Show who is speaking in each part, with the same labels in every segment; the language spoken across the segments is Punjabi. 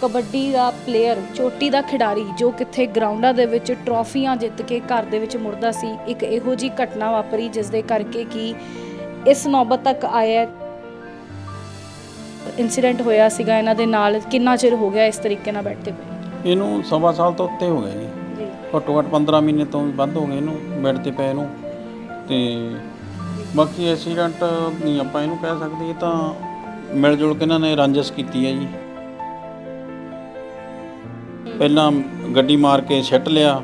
Speaker 1: ਕਬੱਡੀ ਦਾ ਪਲੇਅਰ ਚੋਟੀ ਦਾ ਖਿਡਾਰੀ ਜੋ ਕਿੱਥੇ ਗਰਾਊਂਡਾਂ ਦੇ ਵਿੱਚ ਟਰੋਫੀਆਂ ਜਿੱਤ ਕੇ ਘਰ ਦੇ ਵਿੱਚ ਮੁੜਦਾ ਸੀ ਇੱਕ ਇਹੋ ਜੀ ਘਟਨਾ ਵਾਪਰੀ ਜਿਸ ਦੇ ਕਰਕੇ ਕਿ ਇਸ ਨੌਬਤ ਤੱਕ ਆਇਆ ਇਨਸੀਡੈਂਟ ਹੋਇਆ ਸੀਗਾ ਇਹਨਾਂ ਦੇ ਨਾਲ ਕਿੰਨਾ ਚਿਰ ਹੋ ਗਿਆ ਇਸ ਤਰੀਕੇ ਨਾਲ ਬੈਠਦੇ ਪਏ
Speaker 2: ਇਹਨੂੰ ਸਵਾ ਸਾਲ ਤੋਂ ਉੱਤੇ ਹੋ ਗਿਆ ਜੀ।
Speaker 1: ਜੀ।
Speaker 2: ਘੱਟੋ ਘੱਟ 15 ਮਹੀਨੇ ਤੋਂ ਵੱਧ ਹੋ ਗਏ ਇਹਨੂੰ ਬੈੱਡ ਤੇ ਪਏ ਨੂੰ। ਤੇ ਬਾਕੀ ਐਕਸੀਡੈਂਟ ਨਹੀਂ ਆਪਾਂ ਇਹਨੂੰ ਕਹਿ ਸਕਦੇ ਇਹ ਤਾਂ ਮਿਲ ਜੁਲ ਕੇ ਇਹਨਾਂ ਨੇ ਰੰਜਸ ਕੀਤੀ ਹੈ ਜੀ। ਪਹਿਲਾਂ ਗੱਡੀ ਮਾਰ ਕੇ ਛੱਟ ਲਿਆ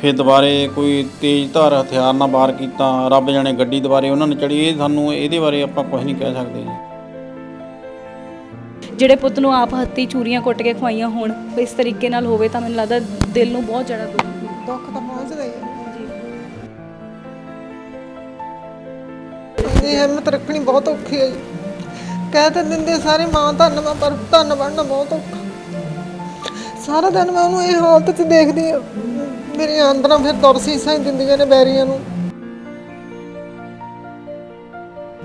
Speaker 2: ਫਿਰ ਦੁਬਾਰੇ ਕੋਈ ਤੇਜ਼ ਧਾਰ ਹਥਿਆਰ ਨਾਲ ਵਾਰ ਕੀਤਾ ਰੱਬ ਜਾਣੇ ਗੱਡੀ ਦੁਬਾਰੇ ਉਹਨਾਂ ਨੇ ਚੜੀ ਇਹ ਸਾਨੂੰ ਇਹਦੇ ਬਾਰੇ ਆਪਾਂ ਕੁਝ ਨਹੀਂ ਕਹਿ ਸਕਦੇ ਜੀ।
Speaker 1: ਜਿਹੜੇ ਪੁੱਤ ਨੂੰ ਆਪ ਹੱਥੀ ਚੂਰੀਆਂ ਕੁੱਟ ਕੇ ਖਵਾਈਆਂ ਹੋਣ ਇਸ ਤਰੀਕੇ ਨਾਲ ਹੋਵੇ ਤਾਂ ਮੈਨੂੰ ਲੱਗਦਾ ਦਿਲ ਨੂੰ ਬਹੁਤ ਜ਼ਿਆਦਾ ਦੁੱਖ
Speaker 3: ਦੁੱਖ ਤਾਂ ਪਹੁੰਚਦਾ ਹੀ ਹੈ।
Speaker 1: ਜੀ
Speaker 3: ਇਹ ਹਿੰਮਤ ਰੱਖਣੀ ਬਹੁਤ ਔਖੀ ਹੈ ਜੀ। ਕਹਿ ਤਾਂ ਦਿੰਦੇ ਸਾਰੇ ਮਾਂ ਧੰਨਵਾਦ ਪਰ ਧੰਨ ਬਣਨਾ ਬਹੁਤ ਔਖਾ। ਸਾਰਾ ਦਿਨ ਮੈਂ ਉਹਨੂੰ ਇਹ ਹਾਲਤ 'ਚ ਦੇਖਦੀ ਹਾਂ। ਮੇਰੇ ਅੰਦਰਾਂ ਫਿਰ ਦੁਰਸੀ ਸਾਈ ਦਿੰਦੀਆਂ ਨੇ ਬੈਰੀਆਂ ਨੂੰ।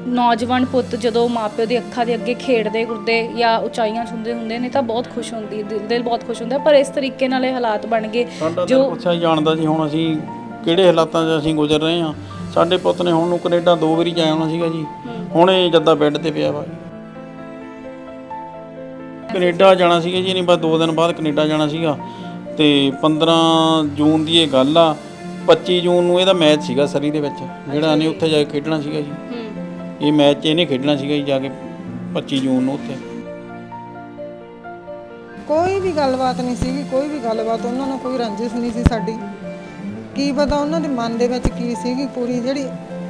Speaker 1: ਨੌਜਵਾਨ ਪੁੱਤ ਜਦੋਂ ਮਾਪਿਓ ਦੀ ਅੱਖਾਂ ਦੇ ਅੱਗੇ ਖੇਡਦੇ ਕੁੱਦਦੇ ਜਾਂ ਉਚਾਈਆਂ ਛੁੰਦੇ ਹੁੰਦੇ ਨੇ ਤਾਂ ਬਹੁਤ ਖੁਸ਼ ਹੁੰਦੀ ਹੈ ਦਿਲ- ਦਿਲ ਬਹੁਤ ਖੁਸ਼ ਹੁੰਦਾ। ਪਰ ਇਸ ਤਰੀਕੇ ਨਾਲ ਇਹ ਹਾਲਾਤ ਬਣ ਗਏ
Speaker 2: ਸਾਡਾ
Speaker 1: ਜੋ
Speaker 2: ਪੁੱਛਿਆ ਜਾਣਦਾ ਜੀ ਹੁਣ ਅਸੀਂ ਕਿਹੜੇ ਹਾਲਾਤਾਂ 'ਚ ਅਸੀਂ ਗੁਜ਼ਰ ਰਹੇ ਹਾਂ? ਸਾਡੇ ਪੁੱਤ ਨੇ ਹੁਣ ਨੂੰ ਕੈਨੇਡਾ ਦੋ ਵਾਰੀ ਜਾਇਆ ਹੋਣਾ ਸੀਗਾ ਜੀ। ਹੁਣ ਇਹ ਜੱਦਾ ਬੈੱਡ ਤੇ ਪਿਆ ਵਾ। ਕੈਨੇਡਾ ਜਾਣਾ ਸੀਗਾ ਜੀ ਨਹੀਂ ਬਸ ਦੋ ਦਿਨ ਬਾਅਦ ਕੈਨੇਡਾ ਜਾਣਾ ਸੀਗਾ। ਤੇ 15 ਜੂਨ ਦੀ ਇਹ ਗੱਲ ਆ 25 ਜੂਨ ਨੂੰ ਇਹਦਾ ਮੈਚ ਸੀਗਾ ਸਰੀ ਦੇ ਵਿੱਚ ਜਿਹੜਾ ਨੇ ਉੱਥੇ ਜਾ ਕੇ ਖੇਡਣਾ ਸੀਗਾ ਜੀ।
Speaker 1: ਹੂੰ।
Speaker 2: ਇਹ ਮੈਚ ਇਹਨੇ ਖੇਡਣਾ ਸੀਗਾ ਜੀ ਜਾ ਕੇ 25 ਜੂਨ ਨੂੰ ਉੱਥੇ।
Speaker 3: ਕੋਈ ਵੀ ਗੱਲਬਾਤ ਨਹੀਂ ਸੀਗੀ ਕੋਈ ਵੀ ਗੱਲਬਾਤ ਉਹਨਾਂ ਨਾਲ ਕੋਈ ਰੰਜਿਸ਼ ਨਹੀਂ ਸੀ ਸਾਡੀ। ਕੀ ਪਤਾ ਉਹਨਾਂ ਦੇ ਮਨ ਦੇ ਵਿੱਚ ਕੀ ਸੀਗੀ ਪੂਰੀ ਜਿਹੜੀ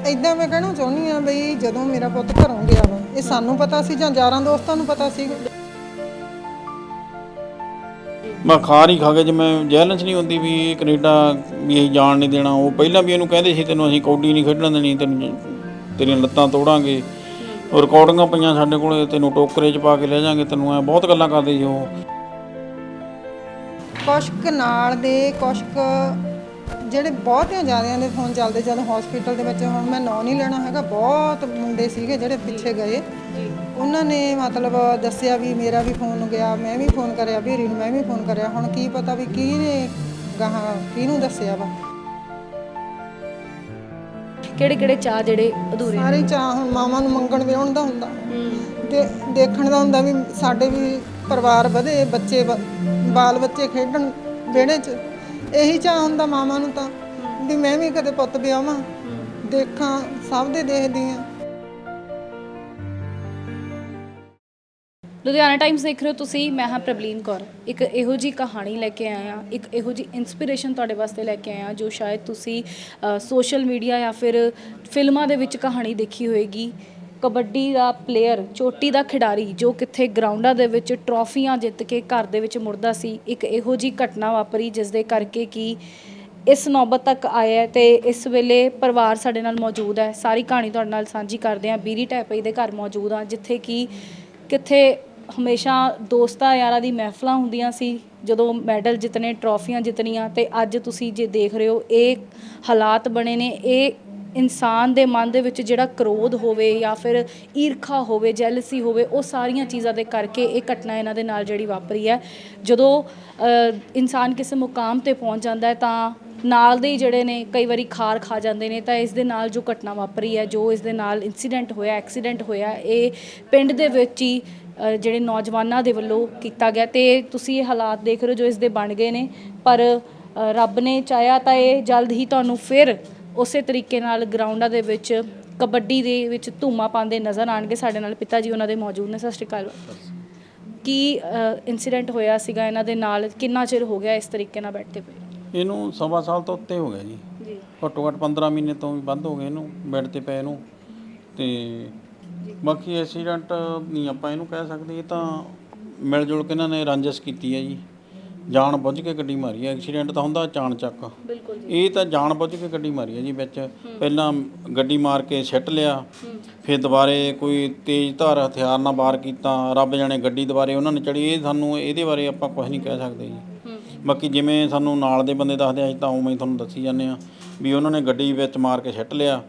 Speaker 3: ਐਦਾਂ ਮੈਂ ਕਹਿਣਾ ਚਾਹੁੰਦੀ ਆ ਬਈ ਜਦੋਂ ਮੇਰਾ ਪੁੱਤ ਘਰੋਂ ਗਿਆ ਵਾ ਇਹ ਸਾਨੂੰ ਪਤਾ ਸੀ ਜਾਂ ਯਾਰਾਂ ਦੋਸਤਾਂ ਨੂੰ ਪਤਾ ਸੀਗਾ?
Speaker 2: ਮੈਂ ਖਾ ਨਹੀਂ ਖਾ ਕੇ ਜਿਵੇਂ ਜੈਲੈਂਸ ਨਹੀਂ ਹੁੰਦੀ ਵੀ ਇਹ ਕੈਨੇਡਾ ਵੀ ਇਹ ਜਾਣ ਨਹੀਂ ਦੇਣਾ ਉਹ ਪਹਿਲਾਂ ਵੀ ਇਹਨੂੰ ਕਹਿੰਦੇ ਸੀ ਤੈਨੂੰ ਅਸੀਂ ਕੌਡੀ ਨਹੀਂ ਖੇਡਣ ਦੇਣੀ ਤੈਨੂੰ ਤੇਰੀਆਂ ਲੱਤਾਂ ਤੋੜਾਂਗੇ। ਰਿਕਾਰਡਿੰਗਾਂ ਪਈਆਂ ਸਾਡੇ ਕੋਲੇ ਤੈਨੂੰ ਟੋਕਰੇ 'ਚ ਪਾ ਕੇ ਲੈ ਜਾਾਂਗੇ ਤੈਨੂੰ ਐ ਬਹੁਤ ਗੱਲਾਂ ਕਰਦੇ ਸੀ ਉਹ।
Speaker 3: ਕੁਛ ਕੁ ਨਾਲ ਦੇ ਕੁਛ ਕੁ ਜਿਹੜੇ ਬਹੁਤਿਆਂ ਜ਼ਿਆਦਿਆਂ ਦੇ ਫੋਨ ਚੱਲਦੇ ਜਦੋਂ ਹਸਪੀਟਲ ਦੇ ਵਿੱਚ ਹੁਣ ਮੈਂ ਨਾਂ ਨਹੀਂ ਲੈਣਾ ਹੈਗਾ ਬਹੁਤ ਮੁੰਡੇ ਸੀਗੇ ਜਿਹੜੇ ਪਿੱਛੇ ਗਏ। ਉਹਨਾਂ ਨੇ ਮਤਲਬ ਦੱਸਿਆ ਵੀ ਮੇਰਾ ਵੀ ਫੋਨ ਗਿਆ ਮੈਂ ਵੀ ਫੋਨ ਕਰਿਆ ਵੀਰੀ ਨੂੰ ਮੈਂ ਵੀ ਫੋਨ ਕਰਿਆ। ਹੁਣ ਕੀ ਪਤਾ ਵੀ ਕਿਹਨੇ ਗਾਹਾਂ ਕਿਹਨੂੰ ਦੱਸਿਆ ਵਾ।
Speaker 1: ਕਿਹੜੇ ਕਿਹੜੇ ਚਾਹ ਜਿਹੜੇ ਅਧੂਰੇ ਨੇ?
Speaker 3: ਸਾਰੇ ਚਾਹ ਹੁਣ ਮਾਵਾਂ ਨੂੰ ਮੰਗਣ ਵਿਆਹਣ ਦਾ ਹੁੰਦਾ।
Speaker 1: ਹੂੰ।
Speaker 3: ਤੇ ਦੇਖਣ ਦਾ ਹੁੰਦਾ ਵੀ ਸਾਡੇ ਵੀ ਪਰਿਵਾਰ ਵਧੇ ਬੱਚੇ ਬਾਲ ਬੱਚੇ ਖੇਡਣ ਵਿਹੜੇ 'ਚ। ਇਹੀ ਚਾਹ ਹੁੰਦਾ ਮਾਵਾਂ ਨੂੰ ਤਾਂ ਵੀ ਮੈਂ ਵੀ ਕਦੇ ਪੁੱਤ ਵਿਆਹਾਂ। ਦੇਖਾਂ ਸਭ ਦੇ ਦੇਖਦੀ ਆ।
Speaker 1: ਲੁਧਿਆਣਾ ਟਾਈਮਸ ਦੇਖ ਰਹੇ ਹੋ ਤੁਸੀਂ, ਮੈਂ ਹਾਂ ਪ੍ਰਬਲੀਨ ਕੌਰ। ਇੱਕ ਇਹੋ ਜੀ ਕਹਾਣੀ ਲੈ ਕੇ ਆਇਆ, ਇੱਕ ਇਹੋ ਜੀ ਇਨਸਪੀਰੇਸ਼ਨ ਤੁਹਾਡੇ ਵਾਸਤੇ ਲੈ ਕੇ ਆਇਆ, ਜੋ ਸ਼ਾਇਦ ਤੁਸੀਂ ਸੋਸ਼ਲ ਮੀਡੀਆ ਜਾਂ ਫਿਰ ਫਿਲਮਾਂ ਦੇ ਵਿੱਚ ਕਹਾਣੀ ਦੇਖੀ ਹੋਏਗੀ। ਕਬੱਡੀ ਦਾ ਪਲੇਅਰ ਚੋਟੀ ਦਾ ਖਿਡਾਰੀ, ਜੋ ਕਿੱਥੇ ਗਰਾਊਂਡਾਂ ਦੇ ਵਿੱਚ ਟਰੋਫੀਆਂ ਜਿੱਤ ਕੇ ਘਰ ਦੇ ਵਿੱਚ ਮੁੜਦਾ ਸੀ, ਇੱਕ ਇਹੋ ਜੀ ਘਟਨਾ ਵਾਪਰੀ ਜਿਸ ਦੇ ਕਰਕੇ ਕਿ ਇਸ ਨੌਬਤ ਤੱਕ ਆਇਆ ਹੈ ਤੇ ਇਸ ਵੇਲੇ ਪਰਿਵਾਰ ਸਾਡੇ ਨਾਲ ਮੌਜੂਦ ਹੈ। ਸਾਰੀ ਕਹਾਣੀ ਤੁਹਾਡੇ ਨਾਲ ਸਾਂਝੀ ਕਰਦੇ ਹਾਂ। ਬੀਰੀ ਟੈਪਈ ਦੇ ਘਰ ਮੌਜੂਦ ਹਾਂ, ਜਿੱਥੇ ਕਿ ਕਿੱਥੇ ਹਮੇਸ਼ਾ ਦੋਸਤਾਂ ਯਾਰਾਂ ਦੀ ਮਹਿਫਲਾਂ ਹੁੰਦੀਆਂ ਸੀ, ਜਦੋਂ ਮੈਡਲ ਜਿੱਤਨੇ ਟਰੋਫੀਆਂ ਜਿੱਤਣੀਆਂ, ਤੇ ਅੱਜ ਤੁਸੀਂ ਜੇ ਦੇਖ ਰਹੇ ਹੋ, ਇਹ ਹਾਲਾਤ ਬਣੇ ਨੇ, ਇਹ ਇਨਸਾਨ ਦੇ ਮਨ ਦੇ ਵਿੱਚ ਜਿਹੜਾ ਕਰੋਧ ਹੋਵੇ ਜਾਂ ਫਿਰ ਈਰਖਾ ਹੋਵੇ ਜੈਲਸੀ ਹੋਵੇ, ਉਹ ਸਾਰੀਆਂ ਚੀਜ਼ਾਂ ਦੇ ਕਰਕੇ ਇਹ ਘਟਨਾ ਇਹਨਾਂ ਦੇ ਨਾਲ ਜਿਹੜੀ ਵਾਪਰੀ ਹੈ। ਜਦੋਂ ਇਨਸਾਨ ਕਿਸੇ ਮੁਕਾਮ ਤੇ ਪਹੁੰਚ ਜਾਂਦਾ ਹੈ, ਤਾਂ ਨਾਲ ਦੇ ਹੀ ਜਿਹੜੇ ਨੇ, ਕਈ ਵਾਰੀ ਖਾਰ ਖਾ ਜਾਂਦੇ ਨੇ, ਤਾਂ ਇਸ ਦੇ ਨਾਲ ਜੋ ਘਟਨਾ ਵਾਪਰੀ ਹੈ, ਜੋ ਇਸ ਦੇ ਨਾਲ ਇਨਸੀਡੈਂਟ ਹੋਇਆ ਐਕਸੀਡੈਂਟ ਹੋਇਆ, ਇਹ ਪਿੰਡ ਦੇ ਵਿੱਚ ਹੀ ਜਿਹੜੇ ਨੌਜਵਾਨਾਂ ਦੇ ਵੱਲੋਂ ਕੀਤਾ ਗਿਆ ਤੇ ਤੁਸੀਂ ਇਹ ਹਾਲਾਤ ਦੇਖ ਰਹੇ ਹੋ ਜੋ ਇਸ ਦੇ ਬਣ ਗਏ ਨੇ। ਪਰ ਰੱਬ ਨੇ ਚਾਹਿਆ ਤਾਂ ਇਹ ਜਲਦ ਹੀ ਤੁਹਾਨੂੰ ਫਿਰ ਉਸੇ ਤਰੀਕੇ ਨਾਲ ਗਰਾਊਂਡਾਂ ਦੇ ਵਿੱਚ ਕਬੱਡੀ ਦੇ ਵਿੱਚ ਧੂਮਾ ਪਾਉਂਦੇ ਨਜ਼ਰ ਆਣਗੇ ਸਾਡੇ ਨਾਲ ਪਿਤਾ ਜੀ ਉਹਨਾਂ ਦੇ ਮੌਜੂਦ ਨੇ। ਸਤਿ ਸ਼੍ਰੀ ਅਕਾਲ। ਕੀ ਇਨਸੀਡੈਂਟ ਹੋਇਆ ਸੀਗਾ ਇਹਨਾਂ ਦੇ ਨਾਲ? ਕਿੰਨਾ ਚਿਰ ਹੋ ਗਿਆ ਇਸ ਤਰੀਕੇ ਨਾਲ ਬੈਠਦੇ ਪਏ
Speaker 2: ਇਹਨੂੰ ਸਵਾ ਸਾਲ ਤੋਂ ਉੱਤੇ ਹੋ ਗਿਆ ਜੀ।
Speaker 1: ਜੀ।
Speaker 2: ਘੱਟੋ ਘੱਟ 15 ਮਹੀਨੇ ਤੋਂ ਵੀ ਵੱਧ ਹੋ ਗਏ ਇਹਨੂੰ ਬੈੱਡ ਤੇ ਪਏ ਨੂੰ। ਤੇ ਬਾਕੀ ਐਕਸੀਡੈਂਟ ਨਹੀਂ ਆਪਾਂ ਇਹਨੂੰ ਕਹਿ ਸਕਦੇ ਇਹ ਤਾਂ ਮਿਲ ਜੁਲ ਕੇ ਇਹਨਾਂ ਨੇ ਰੰਜਸ ਕੀਤੀ ਹੈ ਜੀ। ਜਾਣ ਬੁੱਝ ਕੇ ਗੱਡੀ ਮਾਰੀ ਹੈ ਐਕਸੀਡੈਂਟ ਤਾਂ ਹੁੰਦਾ ਅਚਾਨਕ ਚੱਕ
Speaker 1: ਬਿਲਕੁਲ
Speaker 2: ਇਹ ਤਾਂ ਜਾਣ ਬੁੱਝ ਕੇ ਗੱਡੀ ਮਾਰੀ ਹੈ ਜੀ ਵਿੱਚ। ਪਹਿਲਾਂ ਗੱਡੀ ਮਾਰ ਕੇ ਛੱਟ ਲਿਆ ਫਿਰ ਦੁਬਾਰੇ ਕੋਈ ਤੇਜ਼ ਧਾਰ ਹਥਿਆਰ ਨਾਲ ਵਾਰ ਕੀਤਾ ਰੱਬ ਜਾਣੇ ਗੱਡੀ ਦੁਬਾਰੇ ਉਹਨਾਂ ਨੇ ਚੜੀ ਇਹ ਸਾਨੂੰ ਇਹਦੇ ਬਾਰੇ ਆਪਾਂ ਕੁਝ ਨਹੀਂ ਕਹਿ ਸਕਦੇ ਜੀ। ਬਾਕੀ ਜਿਵੇਂ ਸਾਨੂੰ ਨਾਲ ਦੇ ਬੰਦੇ ਦੱਸਦੇ ਆ ਅਸੀਂ ਤਾਂ ਉਵੇਂ ਹੀ ਤੁਹਾਨੂੰ ਦੱਸੀ ਜਾਂਦੇ ਆ ਵੀ ਉਹਨਾਂ ਨੇ ਗੱਡੀ ਵਿੱਚ ਮਾਰ ਕੇ ਛੱਟ ਲਿਆ।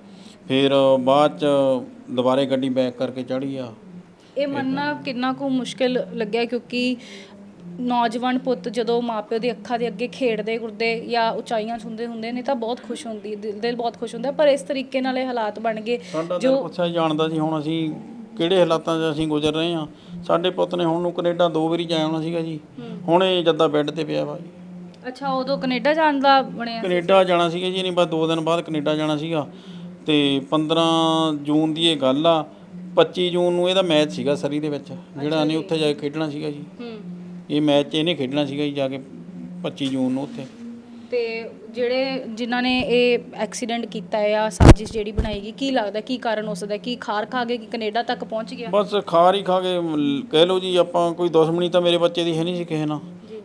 Speaker 2: ਫਿਰ ਬਾਅਦ ਚ ਦੁਬਾਰੇ ਗੱਡੀ ਬੈਕ ਕਰਕੇ ਚੜੀ ਆ
Speaker 1: ਇਹ ਮੰਨਣਾ ਕਿੰਨਾ ਕੁ ਮੁਸ਼ਕਿਲ ਲੱਗਿਆ ਕਿਉਂਕਿ ਨੌਜਵਾਨ ਪੁੱਤ ਜਦੋਂ ਮਾਪਿਓ ਦੀ ਅੱਖਾਂ ਦੇ ਅੱਗੇ ਖੇਡਦੇ ਕੁਰਦੇ ਜਾਂ ਉਚਾਈਆਂ ਛੁੰਦੇ ਹੁੰਦੇ ਨੇ ਤਾਂ ਬਹੁਤ ਖੁਸ਼ ਹੁੰਦੀ ਦਿਲ ਦਿਲ ਬਹੁਤ ਖੁਸ਼ ਹੁੰਦਾ। ਪਰ ਇਸ ਤਰੀਕੇ ਨਾਲ ਇਹ ਹਾਲਾਤ ਬਣ ਗਏ
Speaker 2: ਸਾਡਾ ਦਿਲ ਪੁੱਛਿਆ ਜਾਣਦਾ ਸੀ ਹੁਣ ਅਸੀਂ ਕਿਹੜੇ ਹਾਲਾਤਾਂ 'ਚ ਅਸੀਂ ਗੁਜ਼ਰ ਰਹੇ ਹਾਂ। ਸਾਡੇ ਪੁੱਤ ਨੇ ਹੁਣ ਨੂੰ ਕੈਨੇਡਾ ਦੋ ਵਾਰੀ ਜਾਇਆ ਹੋਣਾ ਸੀਗਾ ਜੀ। ਹੁਣ ਇਹ ਜੱਦਾ ਬੈੱਡ ਤੇ ਪਿਆ ਵਾ ਜੀ।
Speaker 1: ਅੱਛਾ ਉਦੋਂ ਕੈਨੇਡਾ ਜਾਣ ਦਾ ਬਣਿਆ
Speaker 2: ਕੈਨੇਡਾ ਜਾਣਾ ਸੀਗਾ ਜੀ ਨਹੀਂ ਬਸ ਦੋ ਦਿਨ ਬਾਅਦ ਕੈਨੇਡਾ ਜਾਣਾ ਸੀਗਾ। ਤੇ 15 ਜੂਨ ਦੀ ਇਹ ਗੱਲ ਆ 25 ਜੂਨ ਨੂੰ ਇਹਦਾ ਮੈਚ ਸੀਗਾ ਸਰੀ ਦੇ ਵਿੱਚ ਜਿਹੜਾ ਨੇ ਉੱਥੇ ਜਾ ਕੇ ਖੇਡਣਾ ਸੀਗਾ ਜੀ।
Speaker 1: ਹੂੰ।
Speaker 2: ਇਹ ਮੈਚ ਇਹਨੇ ਖੇਡਣਾ ਸੀਗਾ ਜੀ ਜਾ ਕੇ 25 ਜੂਨ ਨੂੰ ਉੱਥੇ।
Speaker 1: ਤੇ ਜਿਹੜੇ ਜਿਨ੍ਹਾਂ ਨੇ ਇਹ ਐਕਸੀਡੈਂਟ ਕੀਤਾ ਹੈ ਆ ਸਾਜ਼ਿਸ਼ ਜਿਹੜੀ ਬਣਾਏਗੀ ਕੀ ਲੱਗਦਾ ਕੀ ਕਾਰਨ ਹੋ ਸਕਦਾ ਕੀ ਖਾਰ ਖਾ ਗਏ ਕਿ ਕੈਨੇਡਾ ਤੱਕ ਪਹੁੰਚ ਗਿਆ?
Speaker 2: ਬਸ ਖਾਰ ਹੀ ਖਾ ਕੇ ਮ- ਕਹਿ ਲਓ ਜੀ ਆਪਾਂ ਕੋਈ ਦੁਸ਼ਮਣੀ ਤਾਂ ਮੇਰੇ ਬੱਚੇ ਦੀ ਹੈ ਨਹੀਂ ਸੀ ਕਿਸੇ ਨਾਲ।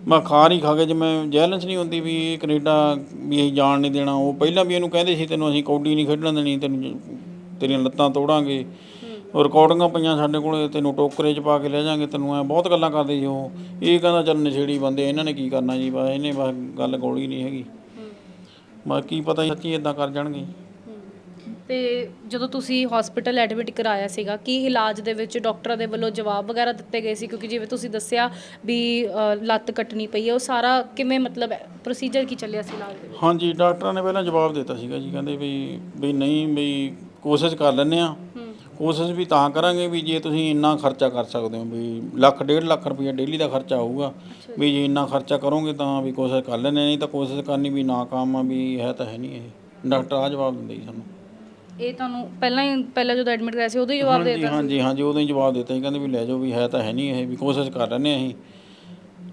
Speaker 2: ਮੈਂ ਖਾਰ ਹੀ ਖਾ ਕੇ ਜਿਵੇਂ ਜੈਲੈਂਸ ਨਹੀਂ ਹੁੰਦੀ ਵੀ ਇਹ ਕੈਨੇਡਾ ਵੀ ਅਸੀਂ ਜਾਣ ਨਹੀਂ ਦੇਣਾ ਉਹ ਪਹਿਲਾਂ ਵੀ ਇਹਨੂੰ ਕਹਿੰਦੇ ਸੀ ਤੈਨੂੰ ਅਸੀਂ ਕੌਡੀ ਨਹੀਂ ਖੇਡਣ ਦੇਣੀ ਤੈਨੂੰ ਤੇਰੀਆਂ ਲੱਤਾਂ ਤੋੜਾਂਗੇ। ਰਿਕਾਰਡਿੰਗਾਂ ਪਈਆਂ ਸਾਡੇ ਕੋਲੇ ਤੈਨੂੰ ਟੋਕਰੇ 'ਚ ਪਾ ਕੇ ਲੈ ਜਾਾਂਗੇ ਤੈਨੂੰ ਐ ਬਹੁਤ ਗੱਲਾਂ ਕਰਦੇ ਸੀ ਉਹ। ਇਹ ਕਹਿੰਦਾ ਚੱਲ ਨਸ਼ੇੜੀ ਬੰਦੇ ਇਹਨਾਂ ਨੇ ਕੀ ਕਰਨਾ ਜੀ ਬਸ ਇਹਨੇ ਬਸ ਗੱਲ ਗੋਲੀ ਨਹੀਂ ਹੈਗੀ। ਬਾਕੀ ਪਤਾ ਹੀ ਸੱਚੀ ਇਦਾਂ ਕਰ ਜਾਣਗੇ।
Speaker 1: ਤੇ ਜਦੋਂ ਤੁਸੀਂ ਹਸਪੀਟਲ ਐਡਮਿਟ ਕਰਾਇਆ ਸੀਗਾ ਕੀ ਇਲਾਜ ਦੇ ਵਿੱਚ ਡਾਕਟਰਾਂ ਦੇ ਵੱਲੋਂ ਜਵਾਬ ਵਗੈਰਾ ਦਿੱਤੇ ਗਏ ਸੀ? ਕਿਉਂਕਿ ਜਿਵੇਂ ਤੁਸੀਂ ਦੱਸਿਆ ਵੀ ਅ, ਲੱਤ ਕੱਟਣੀ ਪਈ ਹੈ ਉਹ ਸਾਰਾ ਕਿਵੇਂ ਮਤਲਬ ਪ੍ਰੋਸੀਜਰ ਕੀ ਚੱਲਿਆ ਸੀ ਇਲਾਜ ਦੇ ਵਿੱਚ?
Speaker 2: ਹਾਂਜੀ ਡਾਕਟਰਾਂ ਨੇ ਪਹਿਲਾਂ ਜਵਾਬ ਦਿੱਤਾ ਸੀਗਾ ਜੀ ਕਹਿੰਦੇ ਵੀ ਵੀ ਨਹੀਂ ਵੀ ਕੋਸ਼ਿਸ਼ ਕਰ ਲੈਂਦੇ ਆ ਕੋਸ਼ਿਸ਼ ਵੀ ਤਾਂ ਕਰਾਂਗੇ ਵੀ ਜੇ ਤੁਸੀਂ ਇੰਨਾ ਖਰਚਾ ਕਰ ਸਕਦੇ ਹੋ ਵੀ ਲੱਖ ਡੇਢ ਲੱਖ ਰੁਪਏ ਡੇਲੀ ਦਾ ਖਰਚਾ ਆਊਗਾ ਵੀ ਜੇ ਇੰਨਾ ਖਰਚਾ ਕਰੋਗੇ ਤਾਂ ਵੀ ਕੋਸ਼ਿਸ਼ ਕਰ ਲੈਂਦੇ ਨਹੀਂ ਤਾਂ ਕੋਸ਼ਿਸ਼ ਕਰਨੀ ਵੀ ਨਾਕਾਮ ਆ ਵੀ ਹੈ ਤਾਂ ਹੈ ਨਹੀਂ ਇਹ। ਡਾਕਟਰ ਆ ਜਵਾਬ ਦਿੰਦੇ ਜੀ ਸਾਨੂੰ।
Speaker 1: ਇਹ ਤੁਹਾਨੂੰ ਪਹਿਲਾਂ ਹੀ ਪਹਿਲਾਂ ਜਦੋਂ ਐਡਮਿਟ ਕਰਾਇਆ ਸੀ ਉਦੋਂ ਹੀ ਜਵਾਬ ਦੇ
Speaker 2: ਹਾਂਜੀ ਹਾਂਜੀ ਹਾਂਜੀ ਉਦੋਂ ਹੀ ਜਵਾਬ ਦਿੱਤਾ ਸੀ। ਕਹਿੰਦੇ ਵੀ ਲੈ ਜਾਓ ਵੀ ਹੈ ਤਾਂ ਹੈ ਨਹੀਂ ਇਹ ਵੀ ਕੋਸ਼ਿਸ਼ ਕਰ ਲੈਂਦੇ ਆ ਅਸੀਂ।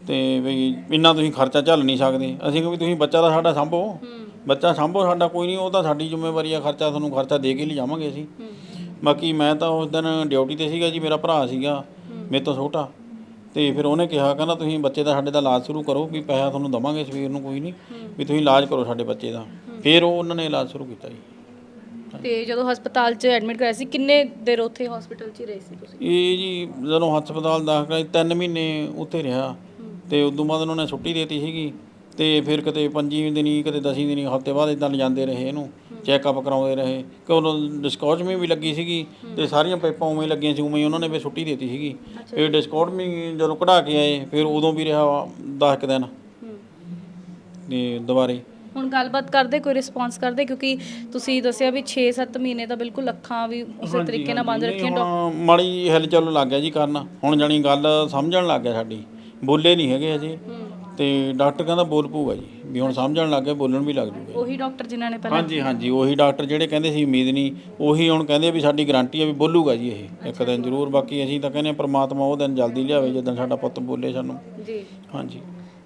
Speaker 2: ਤੇ ਵੀ ਇੰਨਾ ਤੁਸੀਂ ਖਰਚਾ ਝੱਲ ਨਹੀਂ ਸਕਦੇ। ਅਸੀਂ ਕਿਹਾ ਵੀ ਤੁਸੀਂ ਬੱਚਾ ਤਾਂ ਸਾਡਾ ਸਾਂਭੋ। ਬੱਚਾ ਸਾਂਭੋ ਸਾਡਾ ਕੋਈ ਨਹੀਂ ਉਹ ਤਾਂ ਸਾਡੀ ਜ਼ਿੰਮੇਵਾਰੀ ਆ ਖਰਚਾ ਤੁਹਾਨੂੰ ਖਰਚਾ ਦੇ ਕੇ ਲਿਜਾਵਾਂਗੇ ਅਸੀਂ। ਬਾਕੀ ਮੈਂ ਤਾਂ ਉਸ ਦਿਨ ਡਿਊਟੀ ਤੇ ਸੀਗਾ ਜੀ ਮੇਰਾ ਭਰਾ ਸੀਗਾ ਮੇਰੇ ਤੋਂ ਛੋਟਾ। ਤੇ ਫਿਰ ਉਹਨੇ ਕਿਹਾ ਕਹਿੰਦਾ ਤੁਸੀਂ ਬੱਚੇ ਦਾ ਸਾਡੇ ਦਾ ਇਲਾਜ ਸ਼ੁਰੂ ਕਰੋ ਵੀ ਪੈਸਾ ਤੁਹਾਨੂੰ ਦਵਾਂਗੇ ਸਵੇਰ ਨੂੰ ਕੋਈ ਨਹੀਂ। ਵੀ ਤੁਸੀਂ ਇਲਾਜ ਕਰੋ ਸਾਡੇ ਬੱਚੇ ਦਾ। ਫਿਰ ਉਹ ਉਹਨਾਂ ਨੇ ਇਲਾਜ ਸ਼ੁਰੂ ਕੀਤਾ ਜੀ।
Speaker 1: ਤੇ ਜਦੋਂ ਹਸਪਤਾਲ 'ਚ ਐਡਮਿਟ ਕਰਾਇਆ ਸੀ ਕਿੰਨੇ ਦੇਰ ਉੱਥੇ ਹਸਪੀਟਲ 'ਚ ਹੀ ਰਹੇ ਸੀ ਤੁਸੀਂ?
Speaker 2: ਇਹ ਜੀ ਜਦੋਂ ਹਸਪਤਾਲ ਦਾਖਲ ਕਰਾਈ ਤਿੰਨ ਮਹੀਨੇ ਉੱਥੇ ਰਿਹਾ। ਤੇ ਉਦੋਂ ਬਾਅਦ ਉਹਨਾਂ ਨੇ ਛੁੱਟੀ ਦੇਤੀ ਸੀਗੀ। ਤੇ ਫਿਰ ਕਿਤੇ ਪੰਜੀ ਦਿਨੀ ਕਿਤੇ ਦਸੀ ਦਿਨੀ ਹਫ਼ਤੇ ਬਾਅਦ ਇਦਾਂ ਲਿਜਾਂਦੇ ਰਹੇ ਇਹਨੂੰ। ਚੈੱਕਅਪ ਕਰਾਉਂਦੇ ਰਹੇ। ਕਿ ਉਦੋਂ ਡਿਸਕੌਚਮੀ ਵੀ ਲੱਗੀ ਸੀਗੀ। ਤੇ ਸਾਰੀਆਂ ਪਾਈਪਾਂ ਉਵੇਂ ਲੱਗੀਆਂ ਸੀ ਉਵੇਂ ਹੀ ਉਹਨਾਂ ਨੇ ਵੀ ਛੁੱਟੀ ਦੇਤੀ ਸੀਗੀ। ਇਹ ਡਿਸਕੌਚਮੀ ਜਦੋਂ ਕਢਾ ਕੇ ਆਏ ਫਿਰ ਉਦੋਂ ਵੀ ਰਿਹਾ 10 ਕੁ ਦਿਨ। ਤੇ ਦੁਬਾਰੇ
Speaker 1: ਹੁਣ ਗੱਲਬਾਤ ਕਰਦੇ ਕੋਈ ਰਿਸਪੌਂਸ ਕਰਦੇ ਕਿਉਂਕਿ ਤੁਸੀਂ ਦੱਸਿਆ ਵੀ 6-7 ਮਹੀਨੇ ਤਾਂ ਬਿਲਕੁਲ ਅੱਖਾਂ ਵੀ ਉਸੇ ਤਰੀਕੇ ਨਾਲ ਬੰਦ ਰੱਖੀਆਂ
Speaker 2: ਨਹੀਂ, ਹੁਣ ਮਾੜੀ ਹਿਲਚੁਲ ਲੱਗ ਗਿਆ ਜੀ ਕਰਨ। ਹੁਣ ਜਾਣੀ ਗੱਲ ਸਮਝਣ ਲੱਗ ਗਿਆ ਸਾਡੀ। ਬੋਲੇ ਨਹੀਂ ਹੈਗੇ ਅਜੇ ਤੇ ਡਾਕਟਰ ਕਹਿੰਦਾ ਬੋਲ ਪਊਗਾ ਜੀ। ਵੀ ਹੁਣ ਸਮਝਣ ਲੱਗ ਗਿਆ ਬੋਲਣ ਵੀ ਲੱਗ ਜੂਗਾ
Speaker 1: ਉਹੀ ਡਾਕਟਰ ਜਿਨ੍ਹਾਂ ਨੇ ਪਹਿਲਾਂ
Speaker 2: ਹਾਂਜੀ ਹਾਂਜੀ। ਉਹੀ ਡਾਕਟਰ ਜਿਹੜੇ ਕਹਿੰਦੇ ਸੀ ਉਮੀਦ ਨਹੀਂ ਉਹੀ ਹੁਣ ਕਹਿੰਦੇ ਵੀ ਸਾਡੀ ਗਾਰੰਟੀ ਹੈ ਵੀ ਬੋਲੂਗਾ ਜੀ ਇਹ। ਇੱਕ ਦਿਨ ਜ਼ਰੂਰ ਬਾਕੀ ਅਸੀਂ ਤਾਂ ਕਹਿੰਦੇ ਹਾਂ ਪ੍ਰਮਾਤਮਾ ਉਹ ਦਿਨ ਜਲਦੀ ਲਿਆਵੇ ਜਦੋਂ ਸਾਡਾ ਪੁੱਤ ਬੋਲੇ ਸਾਨੂੰ।
Speaker 1: ਜੀ।
Speaker 2: ਹਾਂਜੀ।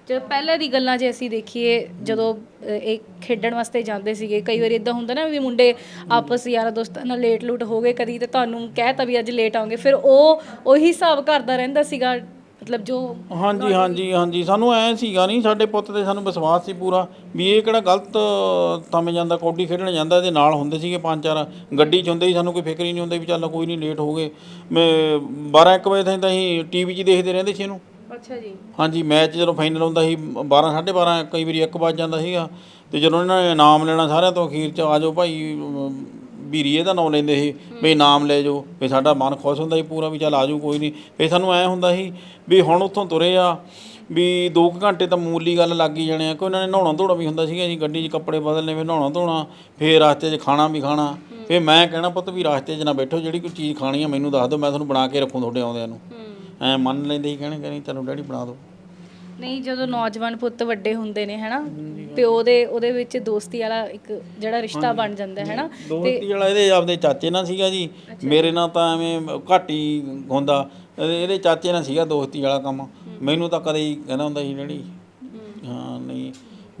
Speaker 1: ਜੇ ਪਹਿਲੇ ਦੀ ਗੱਲਾਂ ਜੇ ਅਸੀਂ ਦੇਖੀਏ, ਜਦੋਂ ਇਹ ਖੇਡਣ ਵਾਸਤੇ ਜਾਂਦੇ ਸੀਗੇ, ਕਈ ਵਾਰੀ ਇਦਾਂ ਹੁੰਦਾ ਨਾ ਵੀ ਮੁੰਡੇ ਆਪਸ ਯਾਰਾਂ ਦੋਸਤਾਂ ਨਾਲ ਲੇਟ ਲੂਟ ਹੋ ਗਏ ਕਦੀ ਤੇ ਤੁਹਾਨੂੰ ਕਹਿਤਾ ਵੀ ਅੱਜ ਲੇਟ ਆਉਂਗੇ, ਫਿਰ ਉਹ, ਉਹੀ ਹਿਸਾਬ ਕਰਦਾ ਰਹਿੰਦਾ ਸੀਗਾ, ਮਤਲਬ ਜੋ
Speaker 2: ਹਾਂਜੀ ਹਾਂਜੀ ਹਾਂਜੀ, ਸਾਨੂੰ ਐ ਸੀਗਾ ਨਹੀਂ ਸਾਡੇ ਪੁੱਤ ਤੇ ਸਾਨੂੰ ਵਿਸ਼ਵਾਸ ਸੀ ਪੂਰਾ ਵੀ ਇਹ ਕਿਹੜਾ ਗਲਤ ਤਮ ਜਾਂਦਾ ਕੌਡੀ ਖੇਡਣ ਜਾਂਦਾ, ਇਹਦੇ ਨਾਲ ਹੁੰਦੇ ਸੀਗੇ ਪੰਜ ਚਾਰ, ਗੱਡੀ 'ਚ ਹੁੰਦੇ ਸੀ, ਸਾਨੂੰ ਕੋਈ ਫਿਕਰ ਹੀ ਨਹੀਂ ਹੁੰਦਾ ਵੀ ਚੱਲ ਕੋਈ ਨਹੀਂ ਲੇਟ ਹੋ ਗਏ। ਮੈਂ 12 1 ਵਜੇ ਤਾਈਂ ਤਾਂ ਅਸੀਂ ਟੀਵੀ 'ਚ ਦੇਖਦੇ ਰਹਿੰਦੇ ਸੀ ਇਹਨੂੰ।
Speaker 1: ਅੱਛਾ ਜੀ।
Speaker 2: ਹਾਂਜੀ ਮੈਚ ਜਦੋਂ ਫਾਈਨਲ ਹੁੰਦਾ ਸੀ 12 12:30 ਕਈ ਵਾਰੀ 1 ਵੱਜ ਜਾਂਦਾ ਸੀਗਾ। ਤੇ ਜਦੋਂ ਇਹਨਾਂ ਨੇ ਇਨਾਮ ਲੈਣਾ ਸਾਰਿਆਂ ਤੋਂ ਅਖੀਰ 'ਚ ਆਜੋ ਭਾਈ ਵੀਰੀਏ ਦਾ ਨਾਮ ਲੈਂਦੇ ਸੀ ਵੀ ਇਨਾਮ ਲੈ ਜਾਓ ਵੀ ਸਾਡਾ ਮਨ ਖੁਸ਼ ਹੁੰਦਾ ਸੀ ਪੂਰਾ ਵੀ ਚੱਲ ਆਜੂ ਕੋਈ ਨਹੀਂ। ਫੇ ਸਾਨੂੰ ਐ ਹੁੰਦਾ ਸੀ ਵੀ ਹੁਣ ਉੱਥੋਂ ਤੁਰੇ ਆ ਵੀ 2 ਘੰਟੇ ਤਾਂ ਮੂਲੀ ਗੱਲ ਲੱਗ ਹੀ ਜਾਣੇ ਆ ਕੋਈ ਇਹਨਾਂ ਨੇ ਨਹਾਉਣਾ ਧੋਣਾ ਵੀ ਹੁੰਦਾ ਸੀਗਾ ਜੀ ਗੱਡੀ 'ਚ ਕੱਪੜੇ ਬਦਲਨੇ ਫਿਰ ਨਹਾਉਣਾ ਧੋਣਾ ਫੇਰ ਰਸਤੇ 'ਚ ਖਾਣਾ ਵੀ ਖਾਣਾ। ਫੇ ਮੈਂ ਕਹਿਣਾ ਪੁੱਤ ਵੀ ਰਸਤੇ 'ਚ ਨਾ ਬੈਠੋ ਜਿਹੜੀ ਕੋਈ ਚੀਜ਼ ਖਾਣੀ ਆ ਮੈਨੂੰ ਦੱਸ ਦਿਓ ਮੈਂ ਤੁਹਾਨੂੰ ਬਣਾ ਕੇ ਰੱਖੂ ਤੁਹਾਡੇ ਆਉਂਦਿਆਂ ਨੂੰ। ਐ ਮੰਨ ਲੈਂਦੇ ਸੀ ਕਹਿਣੇ ਕਹਿੰਦੇ ਚਲੋ ਡੈਡੀ ਬਣਾ ਦਿਓ
Speaker 1: ਨਹੀਂ ਜਦੋਂ ਨੌਜਵਾਨ ਪੁੱਤ ਵੱਡੇ ਹੁੰਦੇ ਨੇ ਹੈਨਾ ਪਿਓ ਦੇ ਉਹਦੇ ਵਿੱਚ ਦੋਸਤੀ ਵਾਲਾ ਇੱਕ ਜਿਹੜਾ ਰਿਸ਼ਤਾ ਬਣ ਜਾਂਦਾ ਹੈ ਹੈਨਾ
Speaker 2: ਦੋਸਤੀ ਵਾਲਾ ਇਹਦੇ ਆਪਦੇ ਚਾਚੇ ਨਾਲ ਸੀਗਾ ਜੀ। ਮੇਰੇ ਨਾਲ ਤਾਂ ਐਵੇਂ ਘੱਟ ਹੀ ਹੁੰਦਾ। ਇਹਦੇ ਇਹਦੇ ਚਾਚੇ ਨਾਲ ਸੀਗਾ ਦੋਸਤੀ ਵਾਲਾ ਕੰਮ। ਮੈਨੂੰ ਤਾਂ ਕਦੇ ਹੀ ਕਹਿੰਦਾ ਹੁੰਦਾ ਸੀ ਡੈਡੀ ਹਾਂ। ਨਹੀਂ।